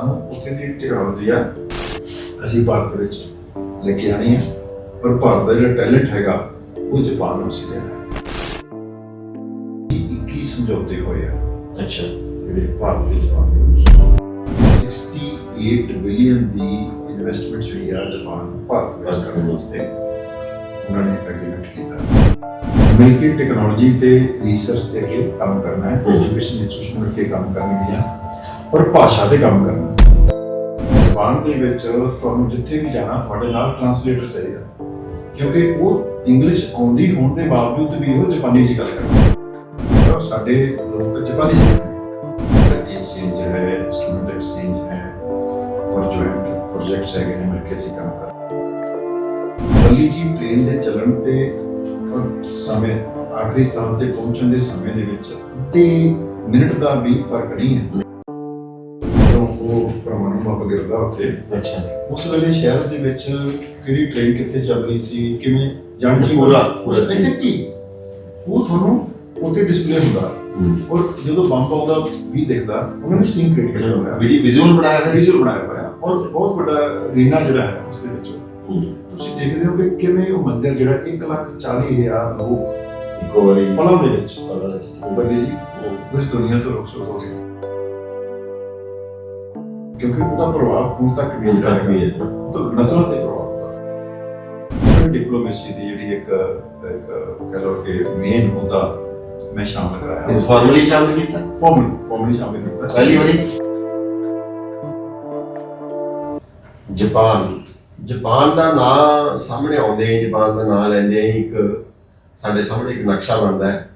ਸਾਨੂੰ ਉੱਥੇ ਦੀ ਟੈਕਨੋਲੋਜੀ ਆ ਅਸੀਂ ਭਾਰਤ ਵਿੱਚ ਲੈ ਕੇ ਆਣੀ ਹੈ ਪਰ ਭਾਰਤ ਦਾ ਜਿਹੜਾ ਟੈਲੈਂਟ ਹੈਗਾ ਉਹ ਜਾਪਾਨ ਨੂੰ ਅਸੀਂ ਦੇਣਾ ਹੈ। 21 ਸਮਝੌਤੇ ਹੋਏ ਆ। ਅੱਛਾ। ਜਿਹੜੇ ਭਾਰਤ ਦੇ ਜਾਪਾਨ ਦੇ ਵਿੱਚ। 68 ਬਿਲੀਅਨ ਦੀ ਇਨਵੈਸਟਮੈਂਟ ਜਿਹੜੀ ਆ ਜਾਪਾਨ ਭਾਰਤ ਵਿੱਚ ਕਰਨ ਵਾਸਤੇ। ਉਹਨਾਂ ਨੇ ਐਗਰੀਮੈਂਟ ਕੀਤਾ। ਮਿਲ ਕੇ ਟੈਕਨੋਲੋਜੀ ਤੇ ਰਿਸਰਚ ਤੇ ਕੰਮ ਕਰਨਾ ਹੈ। ਐਜੂਕੇਸ਼ਨ ਇੰਸਟੀਟਿਊਸ਼ਨ ਕੇ ਕੰਮ ਕਰਨਗੀਆਂ। ਔਰ ਭਾਸ਼ਾ ਤੇ ਕੰਮ ਕਰਨਾ। ਹੈ। ਜਾਪਾਨ ਦੇ ਵਿੱਚ ਤੁਹਾਨੂੰ ਜਿੱਥੇ ਵੀ ਜਾਣਾ, ਤੁਹਾਡੇ ਨਾਲ ਟਰਾਂਸਲੇਟਰ ਚਾਹੀਦਾ। ਕਿਉਂਕਿ ਉਹ ਇੰਗਲਿਸ਼ ਆਉਂਦੀ ਹੋਣ ਦੇ ਬਾਵਜੂਦ ਵੀ ਉਹ ਜਾਪਾਨੀ ਚ ਗੱਲ ਕਰਦੇ ਔਰ ਸਾਡੇ ਲੋਕ ਜਾਪਾਨੀ ਸਿੱਖਦੇ ਐਕਸਚੇਂਜ ਹੈ ਸਟੂਡੈਂਟ ਐਕਸਚੇਂਜ ਹੈ, ਔਰ ਜੁਆਇੰਟ ਪ੍ਰੋਜੈਕਟਸ ਹੈਗੇ ਨੇ, ਮਿਲ ਕੇ ਅਸੀਂ ਕੰਮ ਕਰਦੇ ਬੱਲੀ ਜੀ ਟ੍ਰੇਨ ਦੇ ਚੱਲਣ ਤੇ ਔਰ ਸਮੇਂ, ਆਖਰੀ ਸਥਾਨ ਤੇ ਪਹੁੰਚਣ ਦੇ ਸਮੇਂ ਦੇ ਵਿੱਚ ਅੱਧੇ ਮਿੰਟ ਦਾ ਵੀ ਫ਼ਰਕ ਨਹੀਂ ਹੈ। ਜਦੋਂ ਉਹ ਗਿਰਦਾ ਉੱਥੇ ਅੱਛਾ। ਉਸ ਵੇਲੇ ਸ਼ਹਿਰ ਦੇ ਵਿੱਚ ਕਿਹੜੀ ਟ੍ਰੇਨ ਕਿੱਥੇ ਚੱਲ ਰਹੀ ਸੀ? ਕਿਵੇਂ? ਜਾਣ ਦੀ ਪੂਰਾ-। ਐਗਜ਼ੈਕਟਲੀ ਉਹ ਤੁਹਾਨੂੰ ਉੱਥੇ ਡਿਸਪਲੇ ਹੁੰਦਾ। ਔਰ ਜਦੋਂ ਬੰਬ ਆਉਂਦਾ ਵੀ ਦਿਖਦਾ ਉਹਨਾਂ ਨੇ ਸੀਨ ਕ੍ਰੀਏਟ ਕੀਤਾ ਹੋਇਆ। ਵੀਡੀਓ ਵਿਜ਼ੂਅਲ ਬਣਾਇਆ ਹੈ ਵਿਜ਼ੂਅਲ ਬਣਾਇਆ ਹੋਇਆ। ਔਰ ਬਹੁਤ ਵੱਡਾ ਰੀਨਾ ਜਿਹੜਾ ਹੈ ਉਸ ਦੇ ਵਿੱਚ। ਤੁਸੀਂ ਦੇਖਦੇ ਹੋ ਕਿ ਕਿਵੇਂ ਉਹ ਮੰਦਿਰ ਜਿਹੜਾ 1 ਲੱਖ 40 ਹਜ਼ਾਰ ਲੋਕ ਇੱਕੋ ਵਾਰੀ ਪਲਾਂ ਦੇ ਵਿੱਚ ਪਤਾ ਬੱਲੇ ਜੀ ਉਸ ਦੁਨੀਆ ਤੋਂ ਰੁਖਸਤ ਹੋ ਗਏ। ਕਿਉਂਕਿ ਉਹਦਾ ਪ੍ਰਭਾਵ ਹੁਣ ਤੱਕ ਵੀ ਜਿਹੜਾ ਤੱਕ ਵੀ ਹੈ ਤਾਂ ਨਸਲਾਂ ਤੇ ਪ੍ਰਭਾਵ ਡਿਪਲੋਮੇਸੀ ਦੀ ਜਿਹੜੀ ਇੱਕ ਇੱਕ ਕਹ ਲਓ ਕਿ ਮੇਨ ਮੁੱਦਾ ਮੈਂ ਸ਼ਾਮਲ ਕਰਾਇਆ ਫਾਰਮਲੀ ਸ਼ਾਮਲ ਕੀਤਾ ਫਾਰਮਲ ਫਾਰਮਲੀ ਸ਼ਾਮਲ ਕੀਤਾ ਪਹਿਲੀ ਵਾਰੀ ਜਾਪਾਨ ਜਾਪਾਨ ਦਾ ਨਾਂ ਸਾਹਮਣੇ ਆਉਂਦੇ ਹੀ ਜਾਪਾਨ ਦਾ ਨਾਂ ਲੈਂਦੇ ਹੀ ਇੱਕ ਸਾਡੇ ਸਾਹਮਣੇ ਇੱਕ ਨਕਸ਼ਾ ਬਣਦਾ ਹੈ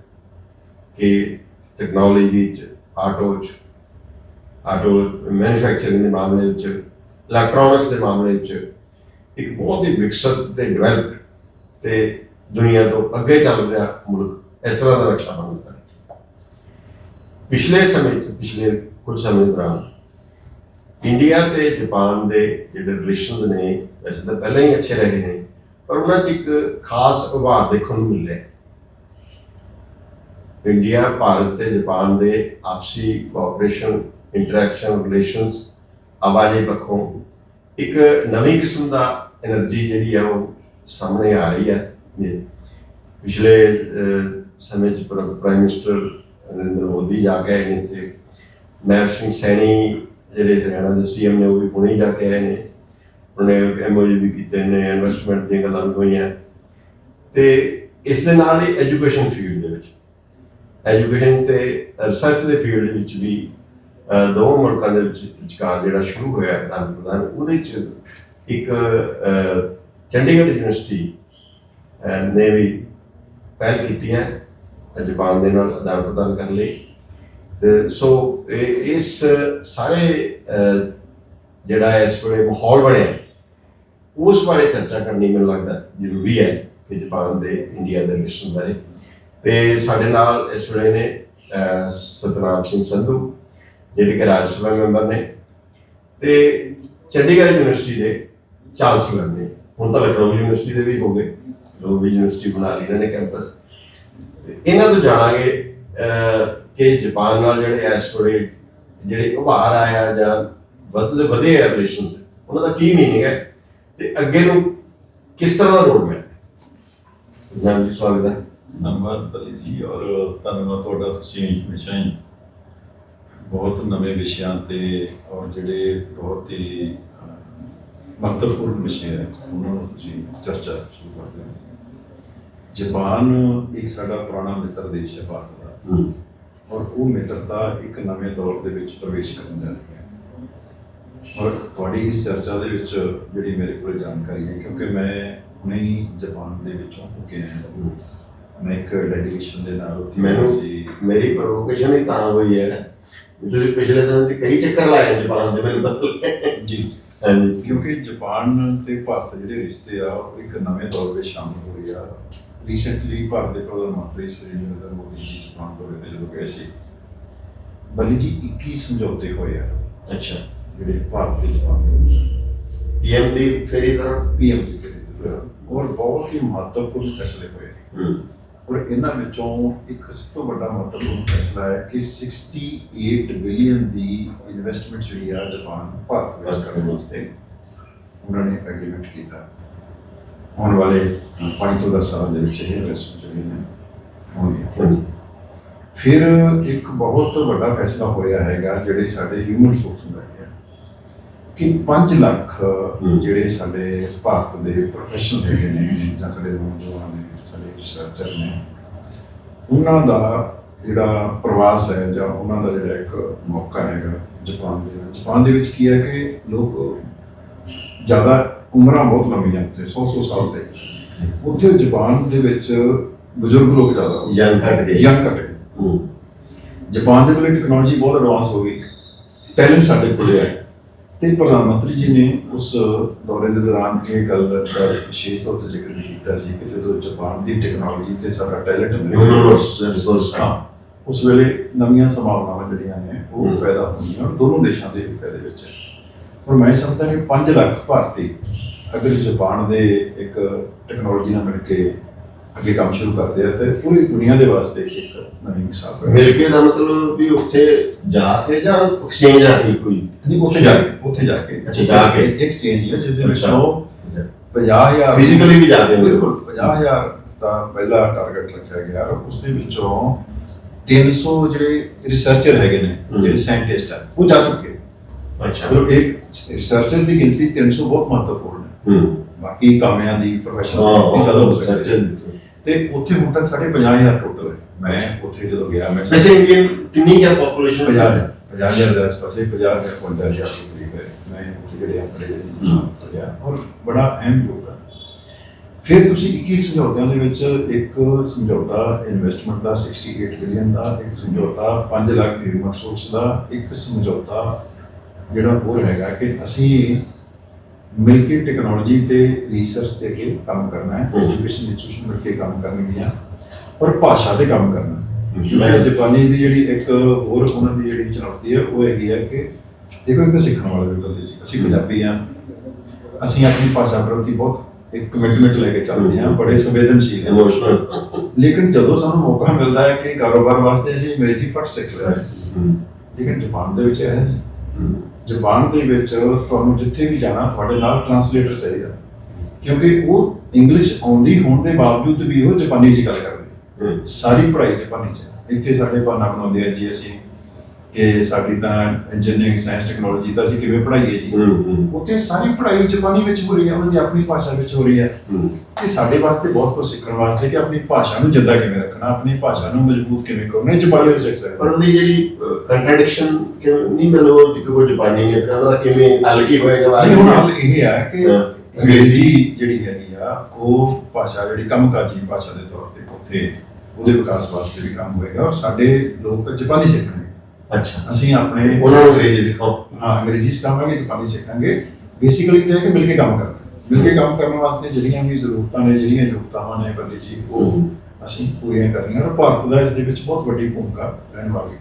ਕਿ ਟੈਕਨੋਲੋਜੀ ਚ ਆਟੋ ਚ ਆਟੋ ਮੈਨੂਫੈਕਚਰਿੰਗ ਦੇ ਮਾਮਲੇ ਵਿੱਚ ਇਲੈਕਟ੍ਰੋਨਿਕਸ ਦੇ ਮਾਮਲੇ ਵਿੱਚ ਇੱਕ ਬਹੁਤ ਹੀ ਵਿਕਸਿਤ ਤੇ ਡਿਵੈਲਪ ਤੇ ਦੁਨੀਆ ਤੋਂ ਅੱਗੇ ਚੱਲ ਰਿਹਾ ਮੁਲਕ ਇਸ ਤਰ੍ਹਾਂ ਦਾ ਨਕਸ਼ਾ ਬਣਦਾ ਹੈ ਪਿਛਲੇ ਸਮੇਂ 'ਚ, ਪਿਛਲੇ ਕੁਝ ਸਮੇਂ ਦੌਰਾਨ ਇੰਡੀਆ ਤੇ ਜਾਪਾਨ ਦੇ ਜਿਹੜੇ ਰਿਲੇਸ਼ਨਸ ਨੇ, ਵੈਸੇ ਤਾਂ ਪਹਿਲਾਂ ਹੀ ਅੱਛੇ ਰਹੇ ਨੇ, ਪਰ ਉਹਨਾਂ 'ਚ ਇੱਕ ਖਾਸ ਉਭਾਰ ਦੇਖਣ ਨੂੰ ਮਿਲਿਆ ਹੈ। ਇੰਡੀਆ ਭਾਰਤ ਤੇ ਜਾਪਾਨ ਦੇ ਆਪਸੀ ਕੋਆਪਰੇਸ਼ਨ ਇੰਟਰੈਕਸ਼ਨ ਰਿਲੇਸ਼ਨਸ ਆਵਾਜ਼ੇ ਪੱਖੋਂ, ਇੱਕ ਨਵੀਂ ਕਿਸਮ ਦਾ એનર્ਜੀ ਜਿਹੜੀ ਹੈ ਉਹ ਸਾਹਮਣੇ ਆ ਰਹੀ ਹੈ ਪਿਛਲੇ ਸਮੇਂ ਚ ਪ੍ਰਾਈਮ ਮਿਨਿਸਟਰ ਨਰਿੰਦਰ ਮੋਦੀ ਜਾ ਕੇ ਆਏ ਨੇ ਤੇ ਨੈਬ ਸਿੰਘ ਸੈਣੀ ਜਿਹੜੇ ਹਰਿਆਣਾ ਦੇ ਸੀਐਮ ਨੇ ਉਹ ਵੀ ਪੁਣੇ ਜਾ ਕੇ ਆਏ ਨੇ। ਉਹਨੇ ਐਮਓਯੂ ਵੀ ਕੀਤੇ ਨੇ ਇਨਵੈਸਟਮੈਂਟ ਦੀਆਂ ਗੱਲਾਂ ਵੀ ਹੋਈਆਂ। ਤੇ ਇਸ ਦੇ ਨਾਲ ਹੀ ਐਜੂਕੇਸ਼ਨ ਫੀਲਡ ਦੇ ਵਿੱਚ। ਐਜੂਕੇਸ਼ਨ ਤੇ ਰਿਸਰਚ ਦੇ ਫੀਲਡ ਵਿੱਚ ਵੀ ਦੋਵਾਂ ਮੁਲਕਾਂ ਦੇ ਵਿੱਚ ਵਿਚਕਾਰ ਜਿਹੜਾ ਸ਼ੁਰੂ ਹੋਇਆ ਆਦਾਨ ਪ੍ਰਦਾਨ ਉਹਦੇ ਚ ਇੱਕ ਚੰਡੀਗੜ੍ਹ ਯੂਨੀਵਰਸਿਟੀ ਨੇ ਵੀ ਪਹਿਲ ਕੀਤੀ ਹੈ ਅਹ, ਜਾਪਾਨ ਦੇ ਨਾਲ ਆਦਾਨ ਪ੍ਰਦਾਨ ਕਰਨ ਲਈ। ਤੇ ਸੋ ਇਹ- ਇਸ ਸਾਰੇ ਜਿਹੜਾ ਇਸ ਵੇਲੇ ਮਾਹੌਲ ਬਣਿਆ ਉਸ ਬਾਰੇ ਚਰਚਾ ਕਰਨੀ ਮੈਨੂੰ ਲੱਗਦਾ ਜ਼ਰੂਰੀ ਹੈ ਕਿ ਜਾਪਾਨ ਦੇ ਇੰਡੀਆ ਦੇ ਰਿਲੇਸ਼ਨ ਬਾਰੇ। ਤੇ ਸਾਡੇ ਨਾਲ ਇਸ ਵੇਲੇ ਨੇ ਸਤਨਾਮ ਸਿੰਘ ਸੰਧੂ ਜਿਹੜੇ ਕਿ ਰਾਜ ਸਭਾ ਮੈਂਬਰ ਨੇ ਤੇ ਚੰਡੀਗੜ੍ਹ ਯੂਨੀਵਰਸਿਟੀ ਦੇ ਚਾਂਸਲਰ ਨੇ। ਹੁਣ ਤਾਂ ਲਖਨਊ ਯੂਨੀਵਰਸਿਟੀ ਦੇ ਵੀ ਹੋ ਗਏ। ਲਖਨਊ ਵੀ ਯੂਨੀਵਰਸਿਟੀ ਬਣਾ ਲਈ ਇਹਨਾਂ ਨੇ ਕੈਂਪਸ। ਤੇ ਇਹਨਾਂ ਤੋਂ ਜਾਣਾਂਗੇ ਕਿ ਜਾਪਾਨ ਨਾਲ ਜਿਹੜੇ ਇਸ ਵੇਲੇ ਜਿਹੜੇ ਉਭਾਰ ਆਇਆ ਜਾਂ ਵੱਧਦੇ ਵਧੇ ਆ ਰਿਲੇਸ਼ਨਸ ਉਹਨਾਂ ਦਾ ਕੀ ਮੀਨਿੰਗ ਹੈ? ਤੇ ਅੱਗੇ ਨੂੰ ਕਿਸ ਤਰ੍ਹਾਂ ਦਾ ਰੋਡ ਮੈਪ ਨਾਮ ਜੀ, ਸਵਾਗਤ ਹੈ। ਧੰਨਵਾਦ ਜੀ, ਔਰ ਧੰਨਵਾਦ ਤੁਹਾਡਾ ਤੁਸੀਂ ਹਮੇਸ਼ਾ ਹੀ ਬਹੁਤ ਨਵੇਂ ਵਿਸ਼ਿਆਂ ਤੇ ਔਰ ਜਿਹੜੇ ਬਹੁਤ ਹੀ ਮਹੱਤਵਪੂਰਨ ਵਿਸ਼ੇ ਹੈ ਉਹਨਾਂ ਨੂੰ ਤੁਸੀਂ ਚਰਚਾ ਸ਼ੁਰੂ ਕਰਦੇ ਹੋ ਜਾਪਾਨ ਇੱਕ ਸਾਡਾ ਪੁਰਾਣਾ ਮਿੱਤਰ ਦੇਸ਼ ਹੈ ਭਾਰਤ ਦਾ। ਔਰ ਉਹ ਮਿੱਤਰਤਾ ਇੱਕ ਨਵੇਂ ਦੌਰ ਦੇ ਵਿੱਚ ਪ੍ਰਵੇਸ਼ ਕਰਨ ਜਾ ਰਹੀ ਹੈ। ਔਰ ਤੁਹਾਡੀ ਇਸ ਚਰਚਾ ਦੇ ਵਿੱਚ ਜਿਹੜੀ ਮੇਰੇ ਕੋਲ ਜਾਣਕਾਰੀ ਹੈ ਕਿਉਂਕਿ ਮੈਂ ਹੁਣੇ ਹੀ ਜਾਪਾਨ ਦੇ ਵਿੱਚੋਂ ਹੋ ਕੇ ਆਇਆ। ਹਾਂ। ਮੈਂ ਇੱਕ ਡੈਲੀਗੇਸ਼ਨ ਦੇ ਨਾਲ ਉੱਥੇ ਸੀ ਮੇਰੀ ਪ੍ਰੋਵੋਕੇਸ਼ਨ ਹੀ ਤਾਂ ਹੋਈ ਹੈ। ਤੁਸੀਂ ਪਿਛਲੇ ਸਮੇਂ 'ਚ ਕਈ ਚੱਕਰ ਲਾਏ ਜਾਪਾਨ ਦੇ ਮੈਨੂੰ ਬਦਲ ਜੀ। ਹਾਂਜੀ। ਕਿਉਂਕਿ ਜਾਪਾਨ ਤੇ ਭਾਰਤ ਦੇ ਜਿਹੜੇ ਰਿਸ਼ਤੇ ਆ ਉਹ ਇੱਕ ਨਵੇਂ ਦੌਰ ਵਿੱਚ ਸ਼ਾਮਲ ਹੋਏ ਆ। ਰੀਸੈਂਟਲੀ ਭਾਰਤ ਦੇ ਪ੍ਰਧਾਨ ਮੰਤਰੀ ਸ੍ਰੀ ਨਰਿੰਦਰ ਮੋਦੀ ਜੀ ਜਾਪਾਨ ਦੌਰੇ ਤੇ ਜਦੋਂ ਗਏ ਸੀ ਬੱਲੀ ਜੀ 21 ਸਮਝੌਤੇ ਹੋਏ ਆ। ਅੱਛਾ। ਜਿਹੜੇ ਭਾਰਤ ਤੇ ਜਾਪਾਨ ਦੇ ਪੀਐਮ ਦੀ ਫੇਰੀ ਤਰ੍ਹਾਂ ਪੀਐਮ ਜੀ ਦੇ ਔਰ ਬਹੁਤ ਹੀ ਮਹੱਤਵਪੂਰਨ ਫੈਸਲੇ ਹੋਏ। ਹੂੰ। ਔਰ ਇਹਨਾਂ ਵਿੱਚੋਂ ਇੱਕ ਸਭ ਤੋਂ ਵੱਡਾ ਮਹੱਤਵਪੂਰਨ ਫੈਸਲਾ ਹੈ ਕਿ 68 ਬਿਲੀਅਨ ਦੀ ਇਨਵੈਸਟਮੈਂਟ ਜਿਹੜੀ ਆ ਜਾਪਾਨ ਭਾਰਤ ਵਿੱਚ ਕਰਨ ਵਾਸਤੇ ਉਹਨਾਂ ਨੇ ਐਗਰੀਮੈਂਟ ਕੀਤਾ। ਆਉਣ ਵਾਲੇ 5 ਤੋਂ 10 ਸਾਲਾਂ ਦੇ ਵਿੱਚ ਇਹ ਇਨਵੈਸਟਮੈਂਟ ਜਿਹੜੀ ਨੇ ਹੋਣੀ ਫਿਰ ਇੱਕ ਬਹੁਤ ਵੱਡਾ ਫੈਸਲਾ ਹੋਇਆ ਹੈਗਾ ਜਿਹੜੇ ਸਾਡੇ ਹਿਊਮਨ ਰਿਸੋਰਸ ਨੂੰ। ਲੈ ਕੇ ਕਿ 5 ਲੱਖ। ਜਿਹੜੇ ਸਾਡੇ ਭਾਰਤ ਦੇ ਪ੍ਰੋਫੈਸ਼ਨਲ ਹੈਗੇ ਨੇ ਜਾਂ ਸਾਡੇ ਨੌਜਵਾਨ ਨੇ ਸਾਡੇ ਰਿਸਰਚਰ ਨੇ ਉਹਨਾਂ ਦਾ ਜਿਹੜਾ ਪ੍ਰਵਾਸ ਹੈ ਜਾਂ ਉਹਨਾਂ ਦਾ ਜਿਹੜਾ ਇੱਕ ਮੌਕਾ ਹੈਗਾ ਜਾਪਾਨ ਦੇ ਵਿੱਚ। ਜਾਪਾਨ ਦੇ ਵਿੱਚ ਕੀ ਹੈ ਕਿ ਲੋਕ ਜ਼ਿਆਦਾ ਉਮਰਾਂ ਬਹੁਤ ਲੰਮੀਆਂ ਤੇ 100 100 ਸਾਲ ਦੇ। ਉੱਥੇ ਜਾਪਾਨ ਦੇ ਵਿੱਚ ਬਜ਼ੁਰਗ ਲੋਕ ਜ਼ਿਆਦਾ ਯੰਗ ਘਟ ਗਏ। ਯੰਗ ਘਟ ਗਏ। ਜਾਪਾਨ ਦੇ ਕੋਲ ਟੈਕਨੋਲੋਜੀ ਬਹੁਤ ਐਡਵਾਂਸ ਹੋ ਗਈ। ਟੈਲੈਂਟ ਸਾਡੇ ਕੋਲ ਹੈ। ਤੇ ਪ੍ਰਧਾਨ ਮੰਤਰੀ ਜੀ ਨੇ ਉਸ ਦੌਰੇ ਦੇ ਦੌਰਾਨ ਇਹ ਗੱਲ ਦਾ ਵਿਸ਼ੇਸ਼ ਤੌਰ ਤੇ ਜ਼ਿਕਰ ਕੀਤਾ ਸੀ ਕਿ ਜਦੋਂ ਜਾਪਾਨ ਦੀ ਟੈਕਨੋਲੋਜੀ ਤੇ ਸਾਡਾ ਟੈਲੈਂਟ ਰਿਸੋਰਸ ਹਾਂ ਉਸ ਵੇਲੇ ਨਵੀਆਂ ਸੰਭਾਵਨਾਵਾਂ ਜਿਹੜੀਆਂ ਨੇ ਉਹ। ਪੈਦਾ ਔਰ ਦੋਨੋਂ ਦੇਸ਼ਾਂ ਦੇ ਫਾਇਦੇ ਵਿੱਚ ਔਰ ਮੈਂ ਸਮਝਦਾ ਕਿ 5 ਲੱਖ ਭਾਰਤੀ ਅਗਰ ਜਾਪਾਨ ਦੇ ਇੱਕ ਟੈਕਨੋਲੋਜੀ ਨਾਲ ਮਿਲ ਕੇ ਅੱਗੇ ਕੰਮ ਸ਼ੁਰੂ ਕਰਦੇ ਆ ਤੇ ਪੂਰੀ ਦੁਨੀਆ ਦੇ ਵਾਸਤੇ ਇੱਕ ਨਵੀਂ ਮਿਸਾਲ ਹੈ ਮਿਲ ਕੇ ਦਾ ਮਤਲਬ ਵੀ ਉੱਥੇ ਜਾ ਕੇ ਜਾਂ ਐਕਸਚੇਂਜ ਰਾਹੀਂ ਕੋਈ? ਨਹੀਂ ਉੱਥੇ ਜਾ ਕੇ ਉੱਥੇ ਜਾ ਕੇ। ਅੱਛਾ, ਜਾ ਕੇ। ਐਕਸਚੇਂਜ ਹੀ ਜਿਹਦੇ। ਵਿੱਚੋਂ 50000 ਫਿਜ਼ੀਕਲੀ ਵੀ ਜਾ ਕੇ ਮਿਲ। ਬਿਲਕੁਲ 50000 ਦਾ ਪਹਿਲਾ ਟਾਰਗੇਟ ਰੱਖਿਆ ਗਿਆ ਔਰ ਉਸ ਦੇ ਵਿੱਚੋਂ 300 ਜਿਹੜੇ ਰਿਸਰਚਰ ਹੈਗੇ ਨੇ। ਜਿਹੜੇ ਸਾਇੰਟਿਸਟ ਆ ਉਹ ਜਾ ਚੁੱਕੇ। ਅੱਛਾ। ਮਤਲਬ ਇੱਕ ਰਿਸਰਚਰ ਦੀ ਗਿਣਤੀ 300 ਬਹੁਤ ਮਹੱਤਵਪੂਰਨ ਹੈ। ਹੂੰ। ਬਾਕੀ ਕਾਮਿਆਂ ਦੀ ਪ੍ਰੋਫੈਸ਼ਨਲ ਦੀ ਜ਼ਿਆਦਾ ਹੋ ਸਕਦੀ ਹੈ। ਤੇ ਉੱਥੇ ਹੁਣ ਤੱਕ ਸਾਡੇ 50000 ਟੋਟਲ ਹੈ। ਮੈਂ ਉੱਥੇ ਜਦੋਂ ਗਿਆ ਮੈਂ ਵੈਸੇ ਇੰਡੀਅਨ ਕਿੰਨੀ ਹੈ? ਪੋਪੂਲੇਸ਼ਨ 50000 50000 ਦੇ ਆਸ-ਪਾਸੇ 50 ਜਾਂ 55000 ਦੇ ਕਰੀਬ ਹੈ। ਮੈਂ ਉੱਥੇ ਜਿਹੜੇ ਆਪਣੇ ਗਿਆ ਔਰ ਬੜਾ ਅਹਿਮ ਯੋਗਦਾਨ ਫਿਰ ਤੁਸੀਂ 21 ਸਮਝੌਤਿਆਂ ਦੇ ਵਿੱਚ ਇੱਕ ਸਮਝੌਤਾ ਇਨਵੈਸਟਮੈਂਟ ਦਾ 68 ਬਿਲੀਅਨ ਦਾ ਇੱਕ ਸਮਝੌਤਾ 5 ਲੱਖ ਹਿਊਮਨ ਰਿਸੋਰਸ ਦਾ ਇੱਕ ਸਮਝੌਤਾ ਜਿਹੜਾ ਹੋਰ ਹੈਗਾ ਕਿ ਅਸੀਂ ਮਿਲ ਕੇ ਟੈਕਨੋਲੋਜੀ ਤੇ ਰਿਸਰਚ ਤੇ ਕੇ ਕੰਮ ਕਰਨਾ ਹੈ। ਐਜੂਕੇਸ਼ਨ ਇੰਸਟੀਟਿਊਸ਼ਨ ਮਿਲ ਕੇ ਕੰਮ ਕਰਨਗੀਆਂ ਔਰ ਭਾਸ਼ਾ ਤੇ ਕੰਮ ਕਰਨਾ ਮੈਂ ਜਾਪਾਨੀ ਦੀ ਜਿਹੜੀ ਇੱਕ ਹੋਰ ਉਹਨਾਂ ਦੀ ਜਿਹੜੀ ਚੁਣੌਤੀ ਹੈ ਉਹ ਹੈਗੀ ਹੈ ਕਿ ਦੇਖੋ ਇੱਕ ਤਾਂ ਸਿੱਖਣ ਵਾਲੇ ਵੀ ਬੰਦੇ ਸੀ। ਅਸੀਂ ਪੰਜਾਬੀ ਆ ਅਸੀਂ ਆਪਣੀ ਭਾਸ਼ਾ ਪ੍ਰਤੀ ਬਹੁਤ ਇੱਕ ਕਮਿਟਮੈਂਟ ਲੈ ਕੇ ਚੱਲਦੇ ਹਾਂ ਬੜੇ ਸੰਵੇਦਨਸ਼ੀਲ ਇਮੋਸ਼ਨਲ ਲੇਕਿਨ ਜਦੋਂ ਸਾਨੂੰ ਮੌਕਾ ਮਿਲਦਾ ਹੈ ਕਿ ਕਾਰੋਬਾਰ ਵਾਸਤੇ ਅਸੀਂ ਅੰਗਰੇਜ਼ੀ ਫਟ ਸਿੱਖ ਲੈਂਦੇ ਹਾਂ। ਲੇਕਿਨ ਜਾਪਾਨ ਦੇ ਵਿੱਚ ਹੈ। ਜਾਪਾਨ ਦੇ ਵਿੱਚ ਤੁਹਾਨੂੰ ਜਿੱਥੇ ਵੀ ਜਾਣਾ ਤੁਹਾਡੇ ਨਾਲ ਟਰਾਂਸਲੇਟਰ ਚਾਹੀਦਾ। ਕਿਉਂਕਿ ਉਹ ਇੰਗਲਿਸ਼ ਆਉਂਦੀ ਹੋਣ ਦੇ ਬਾਵਜੂਦ ਵੀ ਉਹ ਜਾਪਾਨੀ ਚ ਗੱਲ ਕਰਦੇ। ਸਾਰੀ ਪੜ੍ਹਾਈ ਜਾਪਾਨੀ ਚ। ਇੱਥੇ ਸਾਡੇ ਬਾਨਾ ਬਣਾਉਂਦੇ ਆ ਜੀ ਅਸੀਂ। ਕਿ ਸਾਡੀ ਤਾਂ ਇੰਜੀਨੀਅਰਿੰਗ ਸਾਇੰਸ ਟੈਕਨੋਲੋਜੀ ਤਾਂ ਅਸੀਂ ਕਿਵੇਂ ਪੜ੍ਹਾਈਏ ਜੀ? ਉੱਥੇ ਸਾਰੀ ਪੜ੍ਹਾਈ ਜਾਪਾਨੀ ਵਿੱਚ ਹੋ ਰਹੀ ਹੈ ਉਹਨਾਂ ਦੀ ਆਪਣੀ ਭਾਸ਼ਾ ਵਿੱਚ ਹੋ ਰਹੀ ਹੈ। ਤੇ ਸਾਡੇ ਵਾਸਤੇ ਬਹੁਤ ਕੁਝ ਸਿੱਖਣ ਵਾਸਤੇ ਕਿ ਆਪਣੀ ਭਾਸ਼ਾ ਨੂੰ ਜਿੰਦਾ ਕਿਵੇਂ ਰੱਖਣਾ ਆਪਣੀ ਭਾਸ਼ਾ ਨੂੰ ਮਜ਼ਬੂਤ ਕਿਵੇਂ ਕਰਨਾ ਜਾਪਾਨੀ ਤੋਂ ਸਿੱਖ ਸਕਦੇ ਪਰ ਹਾਂ। ਉਹਦੀ ਜਿਹੜੀ ਕੰਟਰਡਿਕਸ਼ਨ ਨਹੀਂ ਮਤਲਬ ਉਹ ਕੋਈ ਜਾਪਾਨੀ ਨੇ ਉਹਦਾ ਕਿਵੇਂ ਹੱਲ ਕੀ ਹੋਏਗਾ ਨਹੀਂ ਹੁਣ ਹਾਲ ਇਹ ਹੈ ਕਿ ਹਾਂ। ਅੰਗਰੇਜ਼ੀ ਜਿਹੜੀ ਹੈਗੀ ਆ ਉਹ ਭਾਸ਼ਾ ਜਿਹੜੀ ਕੰਮਕਾਜੀ ਭਾਸ਼ਾ ਦੇ ਤੌਰ ਤੇ ਉੱਥੇ ਉਹਦੇ ਵਿਕਾਸ ਵਾਸਤੇ ਵੀ ਕੰਮ ਹੋਏਗਾ ਔਰ ਸਾਡੇ ਲੋਕ ਜਾਪਾਨੀ ਸਿੱਖਣਗੇ। ਅੱਛਾ। ਅਸੀਂ ਆਪਣੇ ਉਹਨਾਂ ਨੂੰ ਅੰਗਰੇਜ਼ੀ ਸਿਖਾਓ। ਹਾਂ ਅੰਗਰੇਜ਼ੀ ਸਿਖਾਵਾਂਗੇ ਜਾਪਾਨੀ ਸਿੱਖਾਂਗੇ। ਬੇਸਿਕਲੀ ਇਹ ਹੈ ਕਿ ਮਿਲ ਕੇ ਕੰਮ ਕਰਨਾ। ਮਿਲ ਕੇ ਕੰਮ ਕਰਨ ਵਾਸਤੇ ਜਿਹੜੀਆਂ ਵੀ ਜ਼ਰੂਰਤਾਂ ਨੇ ਜਿਹੜੀਆਂ ਯੋਗਤਾਵਾਂ ਨੇ ਬੰਦੇ ਜੀ ਉਹ ਅਸੀਂ ਪੂਰੀਆਂ ਕਰਨੀਆਂ ਔਰ ਭਾਰਤ ਦਾ ਇਸ ਦੇ ਵਿੱਚ ਬਹੁਤ ਵੱਡੀ ਭੂਮਿਕਾ ਰਹਿਣ ਵਾਲੀ ਹੈ।